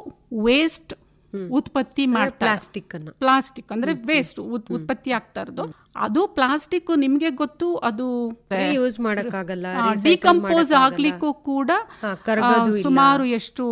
ವೇಸ್ಟ್ ಉತ್ಪತ್ತಿ ಮಾಡ್ತಾರೆ ಪ್ಲಾಸ್ಟಿಕ್ ಅಂದ್ರೆ ವೇಸ್ಟ್ ಉತ್ಪತ್ತಿ ಆಗ್ತಾ ಇರೋದು. ಅದು ಪ್ಲಾಸ್ಟಿಕ್ ನಿಮ್ಗೆ ಗೊತ್ತು ಅದು ಯೂಸ್ ಮಾಡಕ್ಕಾಗಲ್ಲ ಡಿಕಂಪೋಸ್ ಆಗ್ಲಿಕ್ಕೂ ಕೂಡ ಸುಮಾರು ಎಷ್ಟು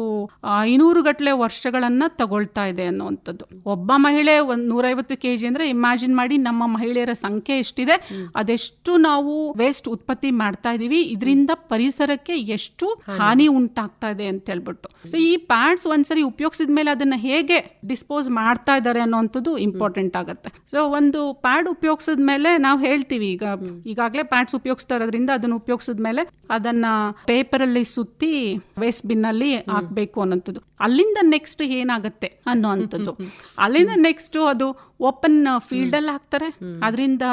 ಐನೂರು ಗಟ್ಟಲೆ ವರ್ಷಗಳನ್ನ ತಗೊಳ್ತಾ ಇದೆ ಅನ್ನುವಂಥದ್ದು. ಒಬ್ಬ ಮಹಿಳೆ ಒಂದ್ ನೂರೈವತ್ತು ಕೆಜಿ ಅಂದ್ರೆ ಇಮ್ಯಾಜಿನ್ ಮಾಡಿ ನಮ್ಮ ಮಹಿಳೆಯರ ಸಂಖ್ಯೆ ಎಷ್ಟಿದೆ ಅದೆಷ್ಟು ನಾವು ವೇಸ್ಟ್ ಉತ್ಪತ್ತಿ ಮಾಡ್ತಾ ಇದೀವಿ ಇದರಿಂದ ಪರಿಸರಕ್ಕೆ ಎಷ್ಟು ಹಾನಿ. ಉಂಟಾಗ್ತಾ ಇದೆ ಅಂತ ಹೇಳ್ಬಿಟ್ಟು. ಸೊ ಈ ಪ್ಯಾಡ್ಸ್ ಒಂದ್ಸರಿ ಉಪಯೋಗಿಸಿದ ಮೇಲೆ ಅದನ್ನ ಹೇಗೆ ಡಿಸ್ಪೋಸ್ ಮಾಡ್ತಾ ಇದ್ದಾರೆ ಅನ್ನುವಂಥದ್ದು ಇಂಪಾರ್ಟೆಂಟ್ ಆಗುತ್ತೆ. ಸೊ ಒಂದು ಪ್ಯಾಡ್ ಉಪಯೋಗಿಸಿದ ಮೇಲೆ ನಾವು ಹೇಳ್ತೀವಿ ಈಗ ಈಗಾಗಲೇ ಪ್ಯಾಡ್ಸ್ ಉಪಯೋಗಿಸ್ತಾ ಇರೋದ್ರಿಂದ ಅದನ್ನು ಉಪಯೋಗಿಸಿದ ಮೇಲೆ ಅದನ್ನ ಪೇಪರಲ್ಲಿ ಸುತ್ತಿ ವೇಸ್ಟ್ ಬಿನ್ ಅಲ್ಲಿ ಹಾಕ್ಬೇಕು ಅನ್ನೋಂಥದ್ದು. ಅಲ್ಲಿಂದ ನೆಕ್ಸ್ಟ್ ಏನಾಗತ್ತೆ ಅನ್ನೋಂಥದ್ದು. ಅಲ್ಲಿಂದ ನೆಕ್ಸ್ಟ್ ಅದು ಓಪನ್ ಫೀಲ್ಡ್ ಅಲ್ಲಿ ಹಾಕ್ತಾರೆ. ಅದರಿಂದ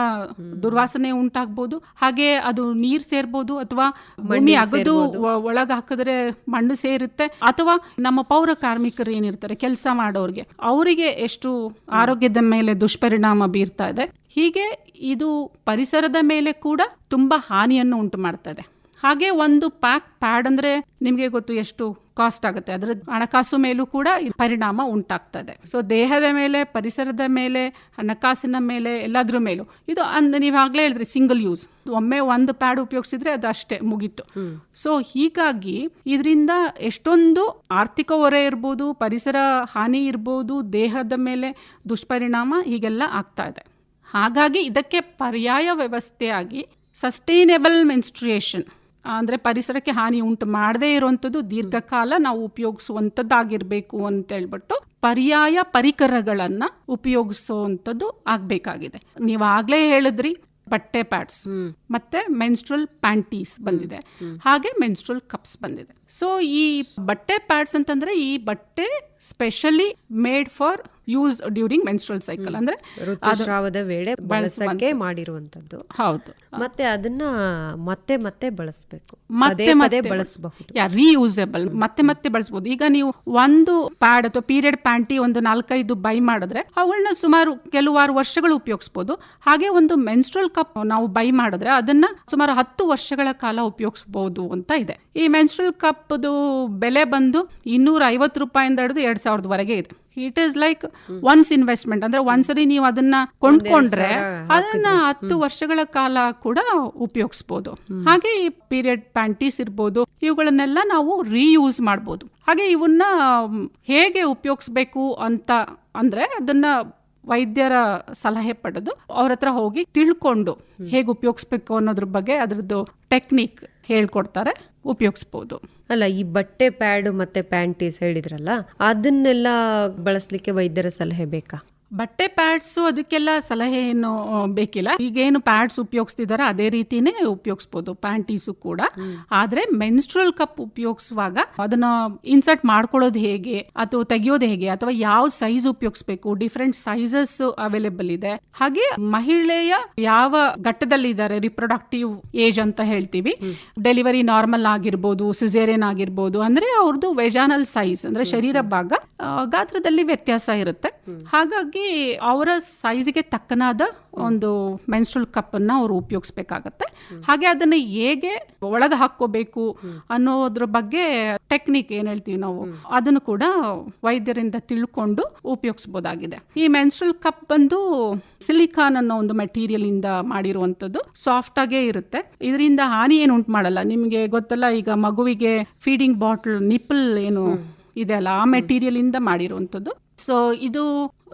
ದುರ್ವಾಸನೆ ಉಂಟಾಗ್ಬೋದು. ಹಾಗೆ ಅದು ನೀರ್ ಸೇರ್ಬೋದು ಅಥವಾ ಭೂಮಿ ಅಗದು ಒಳಗ್ ಹಾಕಿದ್ರೆ ಮಣ್ಣು ಸೇರುತ್ತೆ. ಅಥವಾ ನಮ್ಮ ಪೌರ ಕಾರ್ಮಿಕರು ಏನಿರ್ತಾರೆ ಕೆಲಸ ಮಾಡೋರ್ಗೆ ಅವರಿಗೆ ಎಷ್ಟು ಆರೋಗ್ಯದ ಮೇಲೆ ದುಷ್ಪರಿಣಾಮ ಬೀರ್ತಾ ಇದೆ ಹೀಗೆ ಇದು ಪರಿಸರದ ಮೇಲೆ ಕೂಡ ತುಂಬಾ ಹಾನಿಯನ್ನು ಉಂಟು ಮಾಡ್ತದೆ ಹಾಗೆ ಒಂದು ಪ್ಯಾಕ್ ಪ್ಯಾಡ್ ಅಂದ್ರೆ ನಿಮಗೆ ಗೊತ್ತು ಎಷ್ಟು ಕಾಸ್ಟ್ ಆಗುತ್ತೆ. ಅದರ ಹಣಕಾಸು ಮೇಲೂ ಕೂಡ ಪರಿಣಾಮ ಉಂಟಾಗ್ತದೆ. ಸೊ ದೇಹದ ಮೇಲೆ ಪರಿಸರದ ಮೇಲೆ ಹಣಕಾಸಿನ ಮೇಲೆ ಎಲ್ಲದ್ರ ಮೇಲೂ. ಇದು ಅಂದ್ ನೀವು ಆಗ್ಲೇ ಹೇಳಿದ್ರಿ ಸಿಂಗಲ್ ಯೂಸ್ ಒಮ್ಮೆ ಒಂದು ಪ್ಯಾಡ್ ಉಪಯೋಗಿಸಿದ್ರೆ ಅದು ಅಷ್ಟೇ ಮುಗೀತು. ಸೊ ಹೀಗಾಗಿ ಇದರಿಂದ ಎಷ್ಟೊಂದು ಆರ್ಥಿಕ ಹೊರೆ ಇರ್ಬೋದು ಪರಿಸರ ಹಾನಿ ಇರ್ಬೋದು ದೇಹದ ಮೇಲೆ ದುಷ್ಪರಿಣಾಮ ಹೀಗೆಲ್ಲ ಆಗ್ತಾ ಇದೆ. ಹಾಗಾಗಿ ಇದಕ್ಕೆ ಪರ್ಯಾಯ ವ್ಯವಸ್ಥೆಯಾಗಿ ಸಸ್ಟೈನೇಬಲ್ ಮೆನ್ಸ್ಟ್ರಿಯೇಷನ್ ಅಂದರೆ ಪರಿಸರಕ್ಕೆ ಹಾನಿ ಉಂಟು ಮಾಡದೇ ಇರುವಂಥದ್ದು ದೀರ್ಘಕಾಲ ನಾವು ಉಪಯೋಗಿಸುವಂಥದ್ದಾಗಿರಬೇಕು ಅಂತ ಹೇಳ್ಬಿಟ್ಟು ಪರ್ಯಾಯ ಪರಿಕರಗಳನ್ನು ಉಪಯೋಗಿಸುವಂಥದ್ದು ಆಗಬೇಕಾಗಿದೆ. ನೀವು ಆಗಲೇ ಹೇಳಿದ್ರಿ ಬಟ್ಟೆ ಪ್ಯಾಡ್ಸ್ ಮತ್ತೆ ಮೆನ್ಸ್ಟ್ರಲ್ ಪ್ಯಾಂಟೀಸ್ ಬಂದಿದೆ. ಹಾಗೆ ಮೆನ್ಸ್ಟ್ರಲ್ ಕಪ್ಸ್ ಬಂದಿದೆ. ಸೊ ಈ ಬಟ್ಟೆ ಪ್ಯಾಡ್ಸ್ ಅಂತಂದ್ರೆ ಈ ಬಟ್ಟೆ specially made for use during menstrual cycle ಅಂದ್ರೆ ಋತುಸ್ರಾವದ ವೇಳೆ ಬಳಸಕ್ಕೆ ಮಾಡಿರುವಂತದ್ದು ಹೌದು. ಮತ್ತೆ ಅದನ್ನ ಮತ್ತೆ ಮತ್ತೆ ಬಳಸಬೇಕು. ಮತ್ತೆ ಮತ್ತೆ ಬಳಸಬಹುದು. ಯಾ ರೀಯೂಸೇಬಲ್ ಮತ್ತೆ ಮತ್ತೆ ಬಳಸಬಹುದು. ಈಗ ನೀವು ಒಂದು ಪ್ಯಾಡ್ ಅಥವಾ ಪೀರಿಯಡ್ ಪ್ಯಾಂಟಿ ಒಂದು ನಾಲ್ಕೈದು ಬೈ ಮಾಡಿದ್ರೆ ಅವುಗಳನ್ನ ಸುಮಾರು ಕೆಲವಾರು ವರ್ಷಗಳು ಉಪಯೋಗಿಸಬಹುದು ಹಾಗೆ ಒಂದು ಮೆನ್ಸ್ಟ್ರಲ್ ಕಪ್ ನಾವು ಬೈ ಮಾಡಿದ್ರೆ ಅದನ್ನ ಸುಮಾರು ಹತ್ತು ವರ್ಷಗಳ ಕಾಲ ಉಪಯೋಗಿಸಬಹುದು ಅಂತ ಇದೆ. ಈ ಮೆನ್ಸ್ಟ್ರಲ್ ಕಪ್ದು ಬೆಲೆ ಬಂದು ಇನ್ನೂರ ಐವತ್ತು ರೂಪಾಯಿಂದ ಹಿಡಿದು ಎರಡ್ ಸಾವಿರದವರೆಗೆ ಇದೆ. It is like once investment ಅಂದ್ರೆ ಒಂದ್ಸರಿ ನೀವು ಅದನ್ನ ಕೊಂಡ್ಕೊಂಡ್ರೆ ಅದನ್ನ ಹತ್ತು ವರ್ಷಗಳ ಕಾಲ ಕೂಡ ಉಪಯೋಗಿಸ್ಬೋದು. ಹಾಗೆ ಈ ಪೀರಿಯಡ್ ಪ್ಯಾಂಟೀಸ್ ಇರ್ಬೋದು ಇವುಗಳನ್ನೆಲ್ಲ ನಾವು ರೀಯೂಸ್ ಮಾಡ್ಬೋದು. ಹಾಗೆ ಇವನ್ನ ಹೇಗೆ ಉಪಯೋಗಿಸ್ಬೇಕು ಅಂತ ಅಂದ್ರೆ ಅದನ್ನ ವೈದ್ಯರ ಸಲಹೆ ಪಡೆದು ಅವ್ರ ಹತ್ರ ಹೋಗಿ ತಿಳ್ಕೊಂಡು ಹೇಗೆ ಉಪಯೋಗಿಸ್ಬೇಕು ಅನ್ನೋದ್ರ ಬಗ್ಗೆ ಅದ್ರದ್ದು ಟೆಕ್ನಿಕ್ ಹೇಳ್ಕೊಡ್ತಾರೆ ಉಪಯೋಗಿಸ್ಬೋದು. ಅಲ್ಲ ಈ ಬಟ್ಟೆ ಪ್ಯಾಡ್ ಮತ್ತೆ ಪ್ಯಾಂಟೀಸ್ ಹೇಳಿದ್ರಲ್ಲ ಅದನ್ನೆಲ್ಲ ಬಳಸಲಿಕ್ಕೆ ವೈದ್ಯರ ಸಲಹೆ ಬೇಕಾ? ಬಟ್ಟೆ ಪ್ಯಾಡ್ಸು ಅದಕ್ಕೆಲ್ಲ ಸಲಹೆ ಏನು ಬೇಕಿಲ್ಲ. ಈಗೇನು ಪ್ಯಾಡ್ಸ್ ಉಪಯೋಗಿಸ್ತಿದಾರೆ ಅದೇ ರೀತಿನೇ ಉಪಯೋಗಿಸ್ಬೋದು ಪ್ಯಾಂಟೀಸು ಕೂಡ. ಆದ್ರೆ ಮೆನ್ಸ್ಟ್ರಲ್ ಕಪ್ ಉಪಯೋಗಿಸುವಾಗ ಅದನ್ನ ಇನ್ಸರ್ಟ್ ಮಾಡ್ಕೊಳ್ಳೋದು ಹೇಗೆ ಅಥವಾ ತೆಗೆಯೋದು ಹೇಗೆ ಅಥವಾ ಯಾವ ಸೈಜ್ ಉಪಯೋಗಿಸ್ಬೇಕು ಡಿಫ್ರೆಂಟ್ ಸೈಜಸ್ ಅವೈಲೇಬಲ್ ಇದೆ. ಹಾಗೆ ಮಹಿಳೆಯ ಯಾವ ಘಟ್ಟದಲ್ಲಿ ಇದ್ದಾರೆ ರಿಪ್ರೊಡಕ್ಟಿವ್ ಏಜ್ ಅಂತ ಹೇಳ್ತೀವಿ. ಡೆಲಿವರಿ ನಾರ್ಮಲ್ ಆಗಿರ್ಬೋದು ಸಿಜೇರಿಯನ್ ಆಗಿರ್ಬೋದು ಅಂದ್ರೆ ಅವ್ರದ್ದು ವೆಜಾನಲ್ ಸೈಜ್ ಅಂದ್ರೆ ಶರೀರ ಭಾಗ ಗಾತ್ರದಲ್ಲಿ ವ್ಯತ್ಯಾಸ ಇರುತ್ತೆ. ಹಾಗಾಗಿ ಅವರ ಸೈಜ್ಗೆ ತಕ್ಕನಾದ ಒಂದು ಮೆನ್ಸ್ಟ್ರಲ್ ಕಪ್ ಅನ್ನ ಅವರು ಉಪಯೋಗಿಸ್ಬೇಕಾಗತ್ತೆ. ಹಾಗೆ ಅದನ್ನ ಹೇಗೆ ಒಳಗೆ ಹಾಕೋಬೇಕು ಅನ್ನೋದ್ರ ಬಗ್ಗೆ ಟೆಕ್ನಿಕ್ ಏನು ಹೇಳ್ತೀವಿ ನಾವು ಅದನ್ನು ಕೂಡ ವೈದ್ಯರಿಂದ ತಿಳ್ಕೊಂಡು ಉಪಯೋಗಿಸಬಹುದಾಗಿದೆ ಈ ಮೆನ್ಸ್ಟ್ರಲ್ ಕಪ್ ಬಂದು ಸಿಲಿಕಾನ್ ಅನ್ನೋ ಒಂದು ಮೆಟೀರಿಯಲ್ ಇಂದ ಮಾಡಿರುವಂತದ್ದು ಸಾಫ್ಟ್ ಆಗೇ ಇರುತ್ತೆ. ಇದರಿಂದ ಹಾನಿ ಏನು ಉಂಟು ಮಾಡಲ್ಲ. ನಿಮಗೆ ಗೊತ್ತಲ್ಲ ಈಗ ಮಗುವಿಗೆ ಫೀಡಿಂಗ್ ಬಾಟಲ್ ನಿಪ್ಪಲ್ ಏನು ಇದೆ ಅಲ್ಲ ಆ ಮೆಟೀರಿಯಲ್ ಇಂದ ಮಾಡಿರುವಂತದ್ದು ಸೊ ಇದು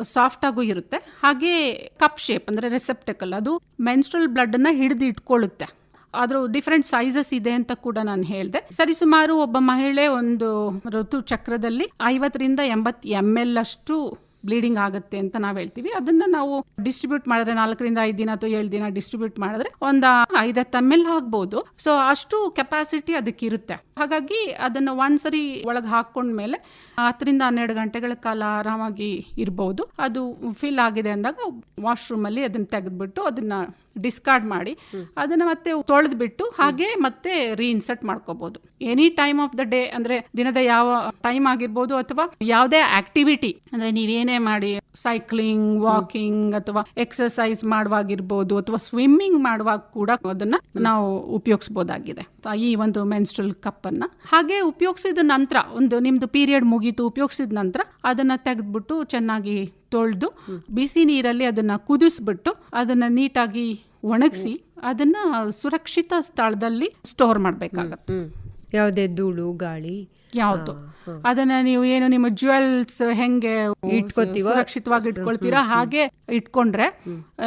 ಸಾಫ್ಟ್ ಆಗೂ ಇರುತ್ತೆ. ಹಾಗೆ ಕಪ್ ಶೇಪ್ ಅಂದ್ರೆ ರೆಸೆಪ್ಟಕಲ್ ಅದು ಮೆನ್ಸ್ಟ್ರಲ್ ಬ್ಲಡ್ ಅನ್ನು ಹಿಡಿದು ಇಟ್ಕೊಳ್ಳುತ್ತೆ. ಅದ್ರ ಡಿಫ್ರೆಂಟ್ ಸೈಜಸ್ ಇದೆ ಅಂತ ಕೂಡ ನಾನು ಹೇಳಿದೆ. ಸರಿಸುಮಾರು ಒಬ್ಬ ಮಹಿಳೆ ಒಂದು ಋತು ಚಕ್ರದಲ್ಲಿ ಐವತ್ತರಿಂದ ಎಂಬತ್ತು ಎಂ ಎಲ್ ಅಷ್ಟು ಬ್ಲೀಡಿಂಗ್ ಆಗುತ್ತೆ ಅಂತ ನಾವು ಹೇಳ್ತೀವಿ. ಅದನ್ನ ನಾವು ಡಿಸ್ಟ್ರಿಬ್ಯೂಟ್ ಮಾಡಿದ್ರೆ ನಾಲ್ಕರಿಂದ ಐದು ದಿನ ಅಥವಾ ಏಳು ದಿನ ಡಿಸ್ಟ್ರಿಬ್ಯೂಟ್ ಮಾಡಿದ್ರೆ ಒಂದ ಐದತ್ತು ಎಂ ಎಲ್ ಆಗ್ಬೋದು. ಸೊ ಅಷ್ಟು ಕೆಪಾಸಿಟಿ ಅದಕ್ಕೆ ಇರುತ್ತೆ ಹಾಗಾಗಿ ಅದನ್ನು ಒಂದ್ಸರಿ ಒಳಗೆ ಹಾಕೊಂಡ್ಮೇಲೆ ಹತ್ತರಿಂದ ಹನ್ನೆರಡು ಗಂಟೆಗಳ ಕಾಲ ಆರಾಮಾಗಿ ಇರ್ಬೋದು. ಅದು ಫಿಲ್ ಆಗಿದೆ ಅಂದಾಗ ವಾಶ್ರೂಮಲ್ಲಿ ಅದನ್ನ ತೆಗೆದ್ಬಿಟ್ಟು ಅದನ್ನ ಡಿಸ್ಕಾರ್ಡ್ ಮಾಡಿ ಅದನ್ನ ಮತ್ತೆ ತೊಳೆದ್ಬಿಟ್ಟು ಹಾಗೆ ಮತ್ತೆ ರೀಇನ್ಸರ್ಟ್ ಮಾಡ್ಕೋಬಹುದು any time of the day ಅಂದ್ರೆ ದಿನದ ಯಾವ ಟೈಮ್ ಆಗಿರ್ಬೋದು ಅಥವಾ ಯಾವುದೇ ಆಕ್ಟಿವಿಟಿ ಅಂದ್ರೆ ನೀವೇನೇ ಮಾಡಿ ಸೈಕ್ಲಿಂಗ್ ವಾಕಿಂಗ್ ಅಥವಾ ಎಕ್ಸರ್ಸೈಸ್ ಮಾಡುವಾಗಿರ್ಬೋದು ಅಥವಾ ಸ್ವಿಮ್ಮಿಂಗ್ ಮಾಡುವಾಗ ಕೂಡ ಅದನ್ನ ನಾವು ಉಪಯೋಗಿಸಬಹುದಾಗಿದೆ ಈ ಒಂದು ಮೆನ್ಸ್ಟ್ರಲ್ ಕಪ್ ಅನ್ನ ಹಾಗೆ ಉಪಯೋಗಿಸಿದ ನಂತರ ಒಂದು ನಿಮ್ದು ಪೀರಿಯಡ್ ಮುಗೀತು ಉಪಯೋಗಿಸಿದ ನಂತರ ಅದನ್ನ ತೆಗೆದ್ಬಿಟ್ಟು ಚೆನ್ನಾಗಿ ತೊಳೆದು ಬಿಸಿ ನೀರಲ್ಲಿ ಅದನ್ನ ಕುದಿಸ್ಬಿಟ್ಟು ಅದನ್ನ ನೀಟಾಗಿ ಒಣಗಿಸಿ ಅದನ್ನ ಸುರಕ್ಷಿತ ಸ್ಥಳದಲ್ಲಿ ಸ್ಟೋರ್ ಮಾಡಬೇಕಾಗತ್ತೆ. ಯಾವುದೇ ಧೂಳು ಗಾಳಿ. ಯಾವುದು. ಅದನ್ನ ನೀವು ಏನು ನಿಮ್ಮ ಜ್ಯುವೆಲ್ಸ್ ಹೆಂಗೆ ಸುರಕ್ಷಿತವಾಗಿ ಇಟ್ಕೊಳ್ತೀರಾ ಹಾಗೆ ಇಟ್ಕೊಂಡ್ರೆ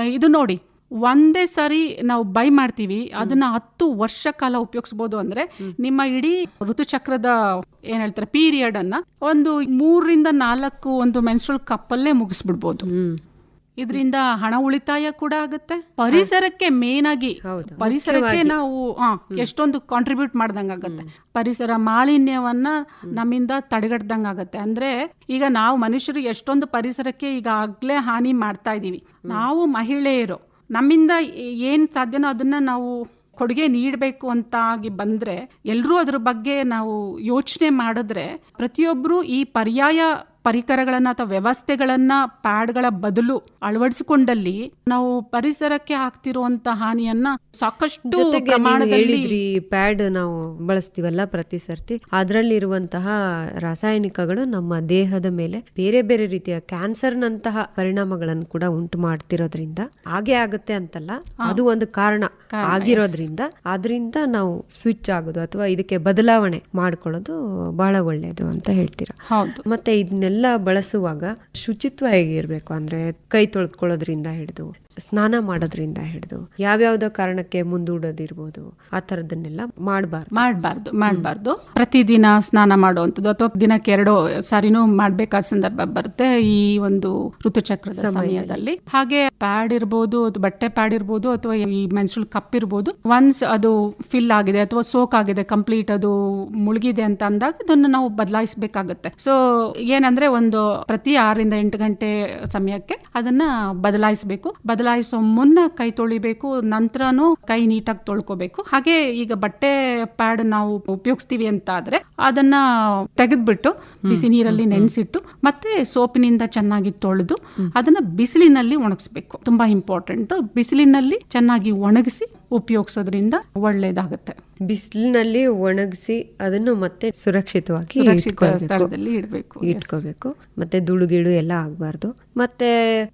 ಇದು ನೋಡಿ ಒಂದೇ ಸಾರಿ ನಾವು ಬೈ ಮಾಡ್ತೀವಿ. ಅದನ್ನ ಹತ್ತು ವರ್ಷ ಕಾಲ ಉಪಯೋಗಿಸಬಹುದು ಅಂದ್ರೆ ನಿಮ್ಮ ಇಡೀ ಋತುಚಕ್ರದ ಏನ್ ಹೇಳ್ತಾರೆ ಪೀರಿಯಡ್ ಅನ್ನ ಒಂದು ಮೂರರಿಂದ ನಾಲ್ಕು ಒಂದು ಮೆನ್ಸ್ಟ್ರಲ್ ಕಪ್ಪಲ್ಲೇ ಮುಗಿಸ್ಬಿಡ್ಬೋದು. ಹ್ಮ್. ಇದರಿಂದ ಹಣ ಉಳಿತಾಯ ಕೂಡ ಆಗುತ್ತೆ. ಪರಿಸರಕ್ಕೆ ಮೇನ್ ಆಗಿ ಪರಿಸರಕ್ಕೆ ನಾವು ಎಷ್ಟೊಂದು ಕಾಂಟ್ರಿಬ್ಯೂಟ್ ಮಾಡ್ದಂಗಾಗತ್ತೆ ಪರಿಸರ ಮಾಲಿನ್ಯವನ್ನ ನಮ್ಮಿಂದ ತಡೆಗಟ್ದಂಗಾಗತ್ತೆ ಅಂದ್ರೆ ಈಗ ನಾವು ಮನುಷ್ಯರು ಎಷ್ಟೊಂದು ಪರಿಸರಕ್ಕೆ ಈಗ ಆಗ್ಲೇ ಹಾನಿ ಮಾಡ್ತಾ ಇದೀವಿ. ನಾವು ಮಹಿಳೆಯರು ನಮ್ಮಿಂದ ಏನು ಸಾಧ್ಯನೋ ಅದನ್ನ ನಾವು ಕೊಡುಗೆ ನೀಡಬೇಕು ಅಂತಾಗಿ ಬಂದರೆ ಎಲ್ಲರೂ ಅದ್ರ ಬಗ್ಗೆ ನಾವು ಯೋಚನೆ ಮಾಡಿದ್ರೆ ಪ್ರತಿಯೊಬ್ಬರು ಈ ಪರ್ಯಾಯ ಪರಿಕರಗಳನ್ನ ಅಥವಾ ವ್ಯವಸ್ಥೆಗಳನ್ನ ಪ್ಯಾಡ್ಗಳ ಬದಲು ಅಳವಡಿಸಿಕೊಂಡಲ್ಲಿ ನಾವು ಪರಿಸರಕ್ಕೆ ಆಗ್ತಿರುವಂತ ಹಾನಿಯನ್ನ ಸಾಕಷ್ಟು ಹೇಳಿದ್ರಿ ಪ್ಯಾಡ್ ನಾವು ಬಳಸ್ತೀವಲ್ಲ ಪ್ರತಿ ಸರ್ತಿ. ಅದರಲ್ಲಿರುವಂತಹ ರಾಸಾಯನಿಕಗಳು ನಮ್ಮ ದೇಹದ ಮೇಲೆ ಬೇರೆ ಬೇರೆ ರೀತಿಯ ಕ್ಯಾನ್ಸರ್ ನಂತಹ ಪರಿಣಾಮಗಳನ್ನು ಕೂಡ ಉಂಟು ಮಾಡ್ತಿರೋದ್ರಿಂದ ಹಾಗೆ ಆಗುತ್ತೆ ಅಂತಲ್ಲ ಅದು ಒಂದು ಕಾರಣ ಆಗಿರೋದ್ರಿಂದ ಅದರಿಂದ ನಾವು ಸ್ವಿಚ್ ಆಗೋದು ಅಥವಾ ಇದಕ್ಕೆ ಬದಲಾವಣೆ ಮಾಡ್ಕೊಳ್ಳೋದು ಬಹಳ ಒಳ್ಳೆಯದು ಅಂತ ಹೇಳ್ತೀರಾ. ಮತ್ತೆ ಇದನ್ನೆಲ್ಲ ಬಳಸುವಾಗ ಶುಚಿತ್ವ ಹೇಗಿರಬೇಕು? ಅಂದ್ರೆ ಕೈ ತೊಳೆದ್ಕೊಳ್ಳೋದ್ರಿಂದ ಹಿಡಿದು ಸ್ನಾನ ಮಾಡೋದ್ರಿಂದ ಹಿಡಿದು ಯಾವ್ಯಾವ್ದೋ ಕಾರಣಕ್ಕೆ ಮುಂದೂಡೋದಿರ್ಬೋದು ಆ ಥರದನ್ನೆಲ್ಲ ಮಾಡಬಾರ್ದು. ಮಾಡಬಾರ್ದು ಮಾಡಬಾರ್ದು. ಪ್ರತಿದಿನ ಸ್ನಾನ ಮಾಡುವಂಥದ್ದು ಅಥವಾ ದಿನಕ್ಕೆ ಎರಡು ಸಾರಿನೂ ಮಾಡಬೇಕಾದ ಸಂದರ್ಭ ಬರುತ್ತೆ ಈ ಒಂದು ಋತುಚಕ್ರದ ಸಮಯದಲ್ಲಿ. ಹಾಗೆ ಪ್ಯಾಡ್ ಇರ್ಬೋದು ಬಟ್ಟೆ ಪ್ಯಾಡ್ ಇರ್ಬೋದು ಅಥವಾ ಈ ಮೆನ್ಸ್ಟ್ರಲ್ ಕಪ್ ಇರ್ಬೋದು. ಒನ್ಸ್ ಅದು ಫಿಲ್ ಆಗಿದೆ ಅಥವಾ ಸೋಕ್ ಆಗಿದೆ ಕಂಪ್ಲೀಟ್ ಅದು ಮುಳುಗಿದೆ ಅಂತ ಅಂದಾಗ ಅದನ್ನು ನಾವು ಬದಲಾಯಿಸಬೇಕಾಗುತ್ತೆ. ಸೊ ಏನಂದ್ರೆ ಒಂದು ಪ್ರತಿ ಆರರಿಂದ ಎಂಟು ಗಂಟೆ ಸಮಯಕ್ಕೆ ಅದನ್ನ ಬದಲಾಯಿಸಬೇಕು. ಬದಲಾಯಿಸೋ ಮುನ್ನ ಕೈ ತೊಳಿಬೇಕು ನಂತರನೂ ಕೈ ನೀಟಾಗಿ ತೊಳ್ಕೊಬೇಕು. ಹಾಗೆ ಈಗ ಬಟ್ಟೆ ಪ್ಯಾಡ್ ನಾವು ಉಪಯೋಗಿಸ್ತೀವಿ ಅಂತ ಆದ್ರೆ ಅದನ್ನ ತೆಗೆದ್ಬಿಟ್ಟು ಬಿಸಿ ನೀರಲ್ಲಿ ನೆನೆಸಿಟ್ಟು ಮತ್ತೆ ಸೋಪಿನಿಂದ ಚೆನ್ನಾಗಿ ತೊಳೆದು ಅದನ್ನ ಬಿಸಿಲಿನಲ್ಲಿ ಒಣಗಿಸ್ಬೇಕು. ತುಂಬಾ ಇಂಪಾರ್ಟೆಂಟ್. ಬಿಸಿಲಿನಲ್ಲಿ ಚೆನ್ನಾಗಿ ಒಣಗಿಸಿ ಉಪಯೋಗಿಸೋದ್ರಿಂದ ಒಳ್ಳೇದಾಗುತ್ತೆ. ಬಿಸಿಲಿನಲ್ಲಿ ಒಣಗಿಸಿ ಅದನ್ನು ಮತ್ತೆ ಸುರಕ್ಷಿತವಾಗಿ. ಸ್ಥಳದಲ್ಲಿ ಇಡಬೇಕು ಇಟ್ಕೋಬೇಕು ಮತ್ತೆ ದುಳುಗಿಳು ಎಲ್ಲ ಆಗಬಾರ್ದು. ಮತ್ತೆ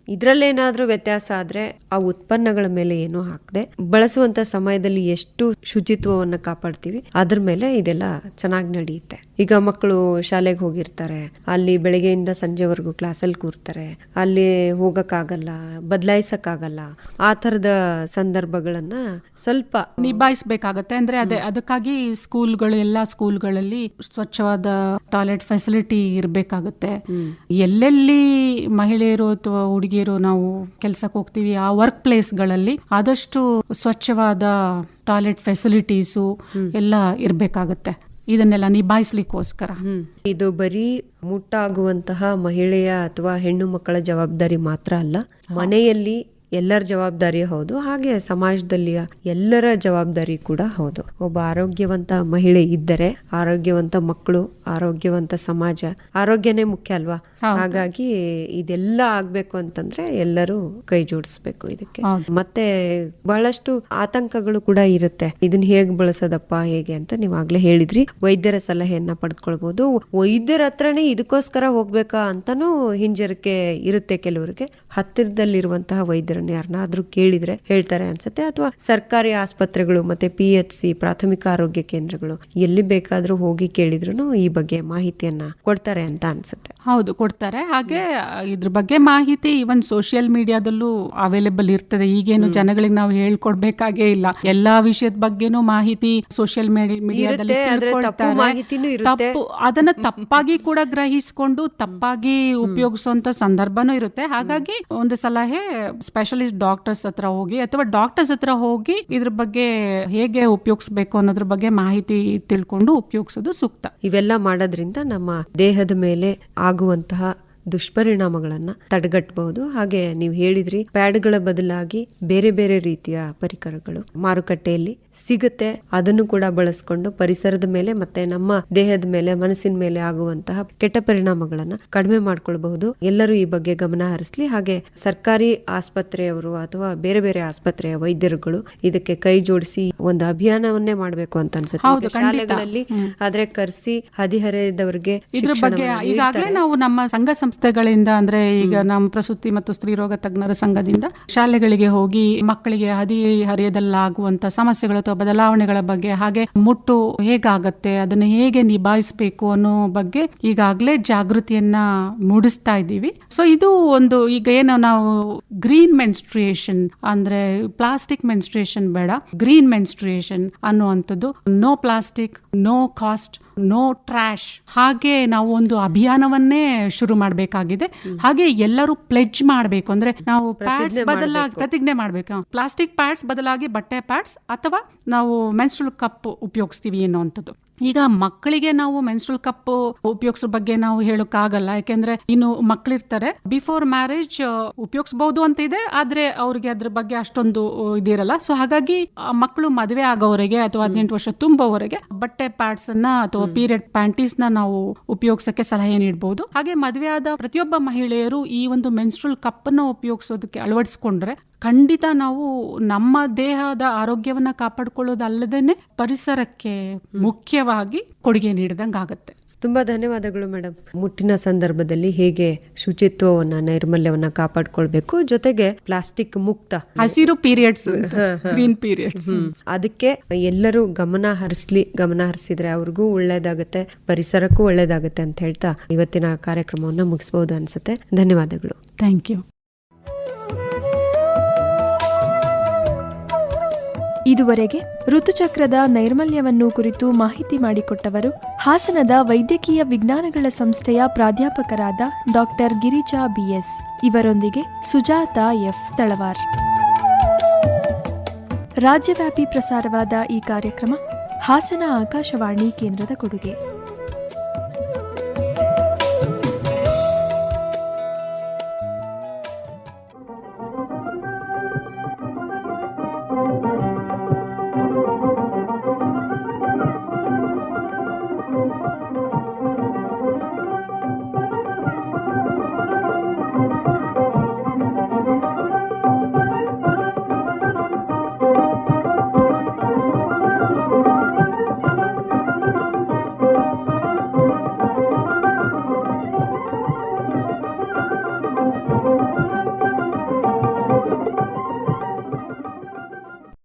ಇದ್ರಲ್ಲೇನಾದ್ರೂ ವ್ಯತ್ಯಾಸ ಆದ್ರೆ ಆ ಉತ್ಪನ್ನಗಳ ಮೇಲೆ ಏನು ಹಾಕದೆ ಬಳಸುವಂತ ಸಮಯದಲ್ಲಿ ಎಷ್ಟು ಶುಚಿತ್ವವನ್ನು ಕಾಪಾಡ್ತೀವಿ ಅದ್ರ ಮೇಲೆ ಇದೆಲ್ಲ ಚೆನ್ನಾಗಿ ನಡೆಯುತ್ತೆ. ಈಗ ಮಕ್ಕಳು ಶಾಲೆಗೆ ಹೋಗಿರ್ತಾರೆ ಅಲ್ಲಿ ಬೆಳಗ್ಗೆಯಿಂದ ಸಂಜೆವರೆಗೂ ಕ್ಲಾಸಲ್ಲಿ ಕೂರ್ತಾರೆ ಅಲ್ಲಿ ಹೋಗಕ್ಕಾಗಲ್ಲ ಬದಲಾಯಿಸಕ್ಕಾಗಲ್ಲ ಆ ತರದ ಸಂದರ್ಭಗಳನ್ನ ಸ್ವಲ್ಪ ನಿಭಾಯಿಸಬೇಕಾಗತ್ತೆ. ಅಂದ್ರೆ ಅದೇ ಅದಕ್ಕಾಗಿ ಸ್ಕೂಲ್ಗಳು ಎಲ್ಲಾ ಸ್ಕೂಲ್ಗಳಲ್ಲಿ ಸ್ವಚ್ಛವಾದ ಟಾಯ್ಲೆಟ್ ಫೆಸಿಲಿಟಿ ಇರಬೇಕಾಗುತ್ತೆ. ಎಲ್ಲೆಲ್ಲಿ ಮಹಿಳೆಯರು ಅಥವಾ ಹುಡುಗಿಯರು ನಾವು ಕೆಲಸಕ್ಕೆ ಹೋಗ್ತೀವಿ ಆ ವರ್ಕ್ ಪ್ಲೇಸ್ಗಳಲ್ಲಿ ಆದಷ್ಟು ಸ್ವಚ್ಛವಾದ ಟಾಯ್ಲೆಟ್ ಫೆಸಿಲಿಟೀಸು ಎಲ್ಲ ಇರಬೇಕಾಗುತ್ತೆ. ಇದನ್ನೆಲ್ಲ ನಿಭಾಯಿಸ್ಲಿಕ್ಕೋಸ್ಕರ. ಇದು ಬರೀ ಮುಟ್ಟಾಗುವಂತಹ ಮಹಿಳೆಯ ಅಥವಾ ಹೆಣ್ಣು ಮಕ್ಕಳ ಜವಾಬ್ದಾರಿ ಮಾತ್ರ ಅಲ್ಲ ಮನೆಯಲ್ಲಿ ಎಲ್ಲರ ಜವಾಬ್ದಾರಿ ಹೌದು ಹಾಗೆ ಸಮಾಜದಲ್ಲಿಯ ಎಲ್ಲರ ಜವಾಬ್ದಾರಿ ಕೂಡ ಹೌದು. ಒಬ್ಬ ಆರೋಗ್ಯವಂತ ಮಹಿಳೆ ಇದ್ದರೆ ಆರೋಗ್ಯವಂತ ಮಕ್ಕಳು ಆರೋಗ್ಯವಂತ ಸಮಾಜ ಆರೋಗ್ಯನೇ ಮುಖ್ಯ ಅಲ್ವಾ? ಹಾಗಾಗಿ ಇದೆಲ್ಲ ಆಗ್ಬೇಕು ಅಂತಂದ್ರೆ ಎಲ್ಲರೂ ಕೈ ಜೋಡಿಸ್ಬೇಕು ಇದಕ್ಕೆ. ಮತ್ತೆ ಬಹಳಷ್ಟು ಆತಂಕಗಳು ಕೂಡ ಇರುತ್ತೆ. ಇದನ್ನ ಹೇಗ್ ಬಳಸೋದಪ್ಪ ಹೇಗೆ ಅಂತ ನೀವು ಆಗ್ಲೇ ಹೇಳಿದ್ರಿ. ವೈದ್ಯರ ಸಲಹೆಯನ್ನ ಪಡ್ಕೊಳ್ಬಹುದು ವೈದ್ಯರ ಹತ್ರನೇ ಇದಕ್ಕೋಸ್ಕರ ಹೋಗ್ಬೇಕಾ ಅಂತಾನೂ ಹಿಂಜರಿಕೆ ಇರುತ್ತೆ ಕೆಲವರಿಗೆ. ಹತ್ತಿರದಲ್ಲಿರುವಂತಹ ವೈದ್ಯರನ್ನ ಯಾರನ್ನಾದ್ರೂ ಕೇಳಿದ್ರೆ ಹೇಳ್ತಾರೆ ಅನ್ಸುತ್ತೆ. ಅಥವಾ ಸರ್ಕಾರಿ ಆಸ್ಪತ್ರೆಗಳು ಮತ್ತೆ ಪಿ ಎಚ್ ಸಿ ಪ್ರಾಥಮಿಕ ಆರೋಗ್ಯ ಕೇಂದ್ರಗಳು ಎಲ್ಲಿ ಬೇಕಾದ್ರೂ ಹೋಗಿ ಕೇಳಿದ್ರು ಈ ಬಗ್ಗೆ ಮಾಹಿತಿಯನ್ನ ಕೊಡ್ತಾರೆ ಅಂತ ಅನ್ಸುತ್ತೆ. ಹೌದು ಕೊಡ್ತಾರೆ. ಹಾಗೆ ಇದ್ರ ಬಗ್ಗೆ ಮಾಹಿತಿ ಇವನ್ ಸೋಷಿಯಲ್ ಮೀಡಿಯಾದಲ್ಲೂ ಅವೈಲೇಬಲ್ ಇರ್ತದೆ. ಈಗೇನು ಜನಗಳಿಗೆ ನಾವು ಹೇಳ್ಕೊಡ್ಬೇಕಾಗೇ ಇಲ್ಲ. ಎಲ್ಲಾ ವಿಷಯದ ಬಗ್ಗೆನೂ ಮಾಹಿತಿ ಸೋಷಿಯಲ್ ಮೀಡಿಯಾದಲ್ಲಿ ತಪ್ಪು ಅದನ್ನ ತಪ್ಪಾಗಿ ಕೂಡ ಗ್ರಹಿಸಿಕೊಂಡು ತಪ್ಪಾಗಿ ಉಪಯೋಗಿಸುವಂತ ಸಂದರ್ಭನೂ ಇರುತ್ತೆ. ಹಾಗಾಗಿ ಒಂದು ಸಲಹೆ ಸ್ಪೆಷಲಿಸ್ಟ್ ಡಾಕ್ಟರ್ಸ್ ಹತ್ರ ಹೋಗಿ ಅಥವಾ ಡಾಕ್ಟರ್ಸ್ ಹತ್ರ ಹೋಗಿ ಇದ್ರ ಬಗ್ಗೆ ಹೇಗೆ ಉಪಯೋಗಿಸ್ಬೇಕು ಅನ್ನೋದ್ರ ಬಗ್ಗೆ ಮಾಹಿತಿ ತಿಳ್ಕೊಂಡು ಉಪಯೋಗಿಸೋದು ಸೂಕ್ತ. ಇವೆಲ್ಲ ಮಾಡೋದ್ರಿಂದ ನಮ್ಮ ದೇಹದ ಮೇಲೆ ಆಗುವಂತಹ ದುಷ್ಪರಿಣಾಮಗಳನ್ನ ತಡೆಗಟ್ಟಬಹುದು ಹಾಗೆ ನೀವು ಹೇಳಿದ್ರಿ ಪ್ಯಾಡ್ಗಳ ಬದಲಾಗಿ ಬೇರೆ ಬೇರೆ ರೀತಿಯ ಪರಿಕರಗಳು ಮಾರುಕಟ್ಟೆಯಲ್ಲಿ ಸಿಗುತ್ತೆ. ಅದನ್ನು ಕೂಡ ಬಳಸ್ಕೊಂಡು ಪರಿಸರದ ಮೇಲೆ ಮತ್ತೆ ನಮ್ಮ ದೇಹದ ಮೇಲೆ ಮನಸ್ಸಿನ ಮೇಲೆ ಆಗುವಂತಹ ಕೆಟ್ಟ ಪರಿಣಾಮಗಳನ್ನ ಕಡಿಮೆ ಮಾಡ್ಕೊಳ್ಬಹುದು. ಎಲ್ಲರೂ ಈ ಬಗ್ಗೆ ಗಮನ ಹರಿಸಲಿ. ಹಾಗೆ ಸರ್ಕಾರಿ ಆಸ್ಪತ್ರೆಯವರು ಅಥವಾ ಬೇರೆ ಬೇರೆ ಆಸ್ಪತ್ರೆಯ ವೈದ್ಯರುಗಳು ಇದಕ್ಕೆ ಕೈ ಜೋಡಿಸಿ ಒಂದು ಅಭಿಯಾನವನ್ನೇ ಮಾಡಬೇಕು ಅಂತ ಅನ್ಸುತ್ತೆ. ಶಾಲೆಗಳಲ್ಲಿ ಆದ್ರೆ ಕರೆಸಿ ಹದಿಹರೆಯದವರಿಗೆ ಇದ್ರ ಬಗ್ಗೆ ಈಗಾಗಲೇ ನಾವು ನಮ್ಮ ಸಂಘ ಸಂಸ್ಥೆಗಳಿಂದ ಅಂದ್ರೆ ಈಗ ನಮ್ಮ ಪ್ರಸೂತಿ ಮತ್ತು ಸ್ತ್ರೀ ರೋಗ ತಜ್ಞರ ಸಂಘದಿಂದ ಶಾಲೆಗಳಿಗೆ ಹೋಗಿ ಮಕ್ಕಳಿಗೆ ಹದಿ ಹರಿಯದಲ್ಲಾಗುವಂತ ಸಮಸ್ಯೆಗಳು ಅಥವಾ ಬದಲಾವಣೆಗಳ ಬಗ್ಗೆ ಹಾಗೆ ಮುಟ್ಟು ಹೇಗಾಗತ್ತೆ ಅದನ್ನು ಹೇಗೆ ನಿಭಾಯಿಸಬೇಕು ಅನ್ನೋ ಬಗ್ಗೆ ಈಗಾಗಲೇ ಜಾಗೃತಿಯನ್ನ ಮೂಡಿಸ್ತಾ ಇದ್ದೀವಿ. ಸೊ ಇದು ಒಂದು ಈಗ ಏನು ನಾವು ಗ್ರೀನ್ ಮೆನ್ಸ್ಟ್ರಿಯೇಷನ್ ಅಂದ್ರೆ ಪ್ಲಾಸ್ಟಿಕ್ ಮೆನ್ಸ್ಟ್ರಿಯೇಷನ್ ಬೇಡ ಗ್ರೀನ್ ಮೆನ್ಸ್ಟ್ರಿಯೇಷನ್ ಅನ್ನುವಂಥದ್ದು. No plastic no cost no trash ಹಾಗೆ ನಾವು ಒಂದು ಅಭಿಯಾನವನ್ನೇ ಶುರು ಮಾಡಬೇಕಾಗಿದೆ ಹಾಗೆ ಎಲ್ಲರೂ ಪ್ಲೆಜ್ ಮಾಡಬೇಕು. ಅಂದ್ರೆ ನಾವು ಪ್ಯಾಡ್ಸ್ ಬದಲಾಗಿ ಪ್ರತಿಜ್ಞೆ ಮಾಡಬೇಕು. ಪ್ಲಾಸ್ಟಿಕ್ ಪ್ಯಾಡ್ಸ್ ಬದಲಾಗಿ ಬಟ್ಟೆ ಪ್ಯಾಡ್ಸ್ ಅಥವಾ ನಾವು ಮೆನ್ಸ್ಟ್ರಲ್ ಕಪ್ ಉಪಯೋಗಿಸ್ತೀವಿ ಅನ್ನೋವಂಥದ್ದು ಈಗ ಮಕ್ಕಳಿಗೆ ನಾವು ಮೆನ್ಸ್ಟ್ರಲ್ ಕಪ್ ಉಪಯೋಗಿಸೋ ಬಗ್ಗೆ ನಾವು ಹೇಳೋಕ್ಕಾಗಲ್ಲ. ಯಾಕೆಂದ್ರೆ ಇನ್ನು ಮಕ್ಕಳಿರ್ತಾರೆ ಬಿಫೋರ್ ಮ್ಯಾರೇಜ್ ಉಪಯೋಗಿಸಬಹುದು ಅಂತ ಇದೆ. ಆದ್ರೆ ಅವ್ರಿಗೆ ಅದ್ರ ಬಗ್ಗೆ ಅಷ್ಟೊಂದು ಇದಿರಲ್ಲ. ಸೊ ಹಾಗಾಗಿ ಮಕ್ಕಳು ಮದುವೆ ಆಗೋವರೆಗೆ ಅಥವಾ ಹದಿನೆಂಟು ವರ್ಷ ತುಂಬೋವರೆಗೆ ಬಟ್ಟೆ ಪ್ಯಾಡ್ಸ್ ಅನ್ನ ಅಥವಾ ಪೀರಿಯಡ್ ಪ್ಯಾಂಟೀಸ್ನ ನಾವು ಉಪಯೋಗಿಸಕ್ಕೆ ಸಲಹೆ ನೀಡಬಹುದು ಹಾಗೆ ಮದುವೆ ಆದ ಪ್ರತಿಯೊಬ್ಬ ಮಹಿಳೆಯರು ಈ ಒಂದು ಮೆನ್ಸ್ಟ್ರಲ್ ಕಪ್ ಅನ್ನು ಉಪಯೋಗಿಸೋದಕ್ಕೆ ಅಳವಡಿಸಿಕೊಂಡ್ರೆ ಖಂಡಿತ ನಾವು ನಮ್ಮ ದೇಹದ ಆರೋಗ್ಯವನ್ನ ಕಾಪಾಡಿಕೊಳ್ಳೋದಲ್ಲದೇನೆ ಪರಿಸರಕ್ಕೆ ಮುಖ್ಯವಾಗಿ ಕೊಡುಗೆ ನೀಡಿದಂಗೆ ಆಗುತ್ತೆ. ತುಂಬಾ ಧನ್ಯವಾದಗಳು ಮೇಡಮ್ ಮುಟ್ಟಿನ ಸಂದರ್ಭದಲ್ಲಿ ಹೇಗೆ ಶುಚಿತ್ವವನ್ನ ನೈರ್ಮಲ್ಯವನ್ನ ಕಾಪಾಡ್ಕೊಳ್ಬೇಕು ಜೊತೆಗೆ ಪ್ಲಾಸ್ಟಿಕ್ ಮುಕ್ತ ಹಸಿರು ಪೀರಿಯಡ್ಸ್ ಗ್ರೀನ್ ಪೀರಿಯಡ್ಸ್. ಅದಕ್ಕೆ ಎಲ್ಲರೂ ಗಮನ ಹರಿಸ್ಲಿ ಗಮನ ಹರಿಸಿದ್ರೆ ಅವ್ರಿಗೂ ಒಳ್ಳೇದಾಗುತ್ತೆ ಪರಿಸರಕ್ಕೂ ಒಳ್ಳೇದಾಗುತ್ತೆ ಅಂತ ಹೇಳ್ತಾ ಇವತ್ತಿನ ಕಾರ್ಯಕ್ರಮವನ್ನ ಮುಗಿಸಬಹುದು ಅನ್ಸುತ್ತೆ. ಧನ್ಯವಾದಗಳು. Thank you. ಇದುವರೆಗೆ ಋತುಚಕ್ರದ ನೈರ್ಮಲ್ಯವನ್ನು ಕುರಿತು ಮಾಹಿತಿ ಮಾಡಿಕೊಟ್ಟವರು ಹಾಸನದ ವೈದ್ಯಕೀಯ ವಿಜ್ಞಾನಗಳ ಸಂಸ್ಥೆಯ ಪ್ರಾಧ್ಯಾಪಕರಾದ ಡಾಕ್ಟರ್ ಗಿರಿಜಾ ಬಿಎಸ್. ಇವರೊಂದಿಗೆ ಸುಜಾತಾ ಎಫ್. ತಳವಾರ್. ರಾಜ್ಯವ್ಯಾಪಿ ಪ್ರಸಾರವಾದ ಈ ಕಾರ್ಯಕ್ರಮ ಹಾಸನ ಆಕಾಶವಾಣಿ ಕೇಂದ್ರದ ಕೊಡುಗೆ.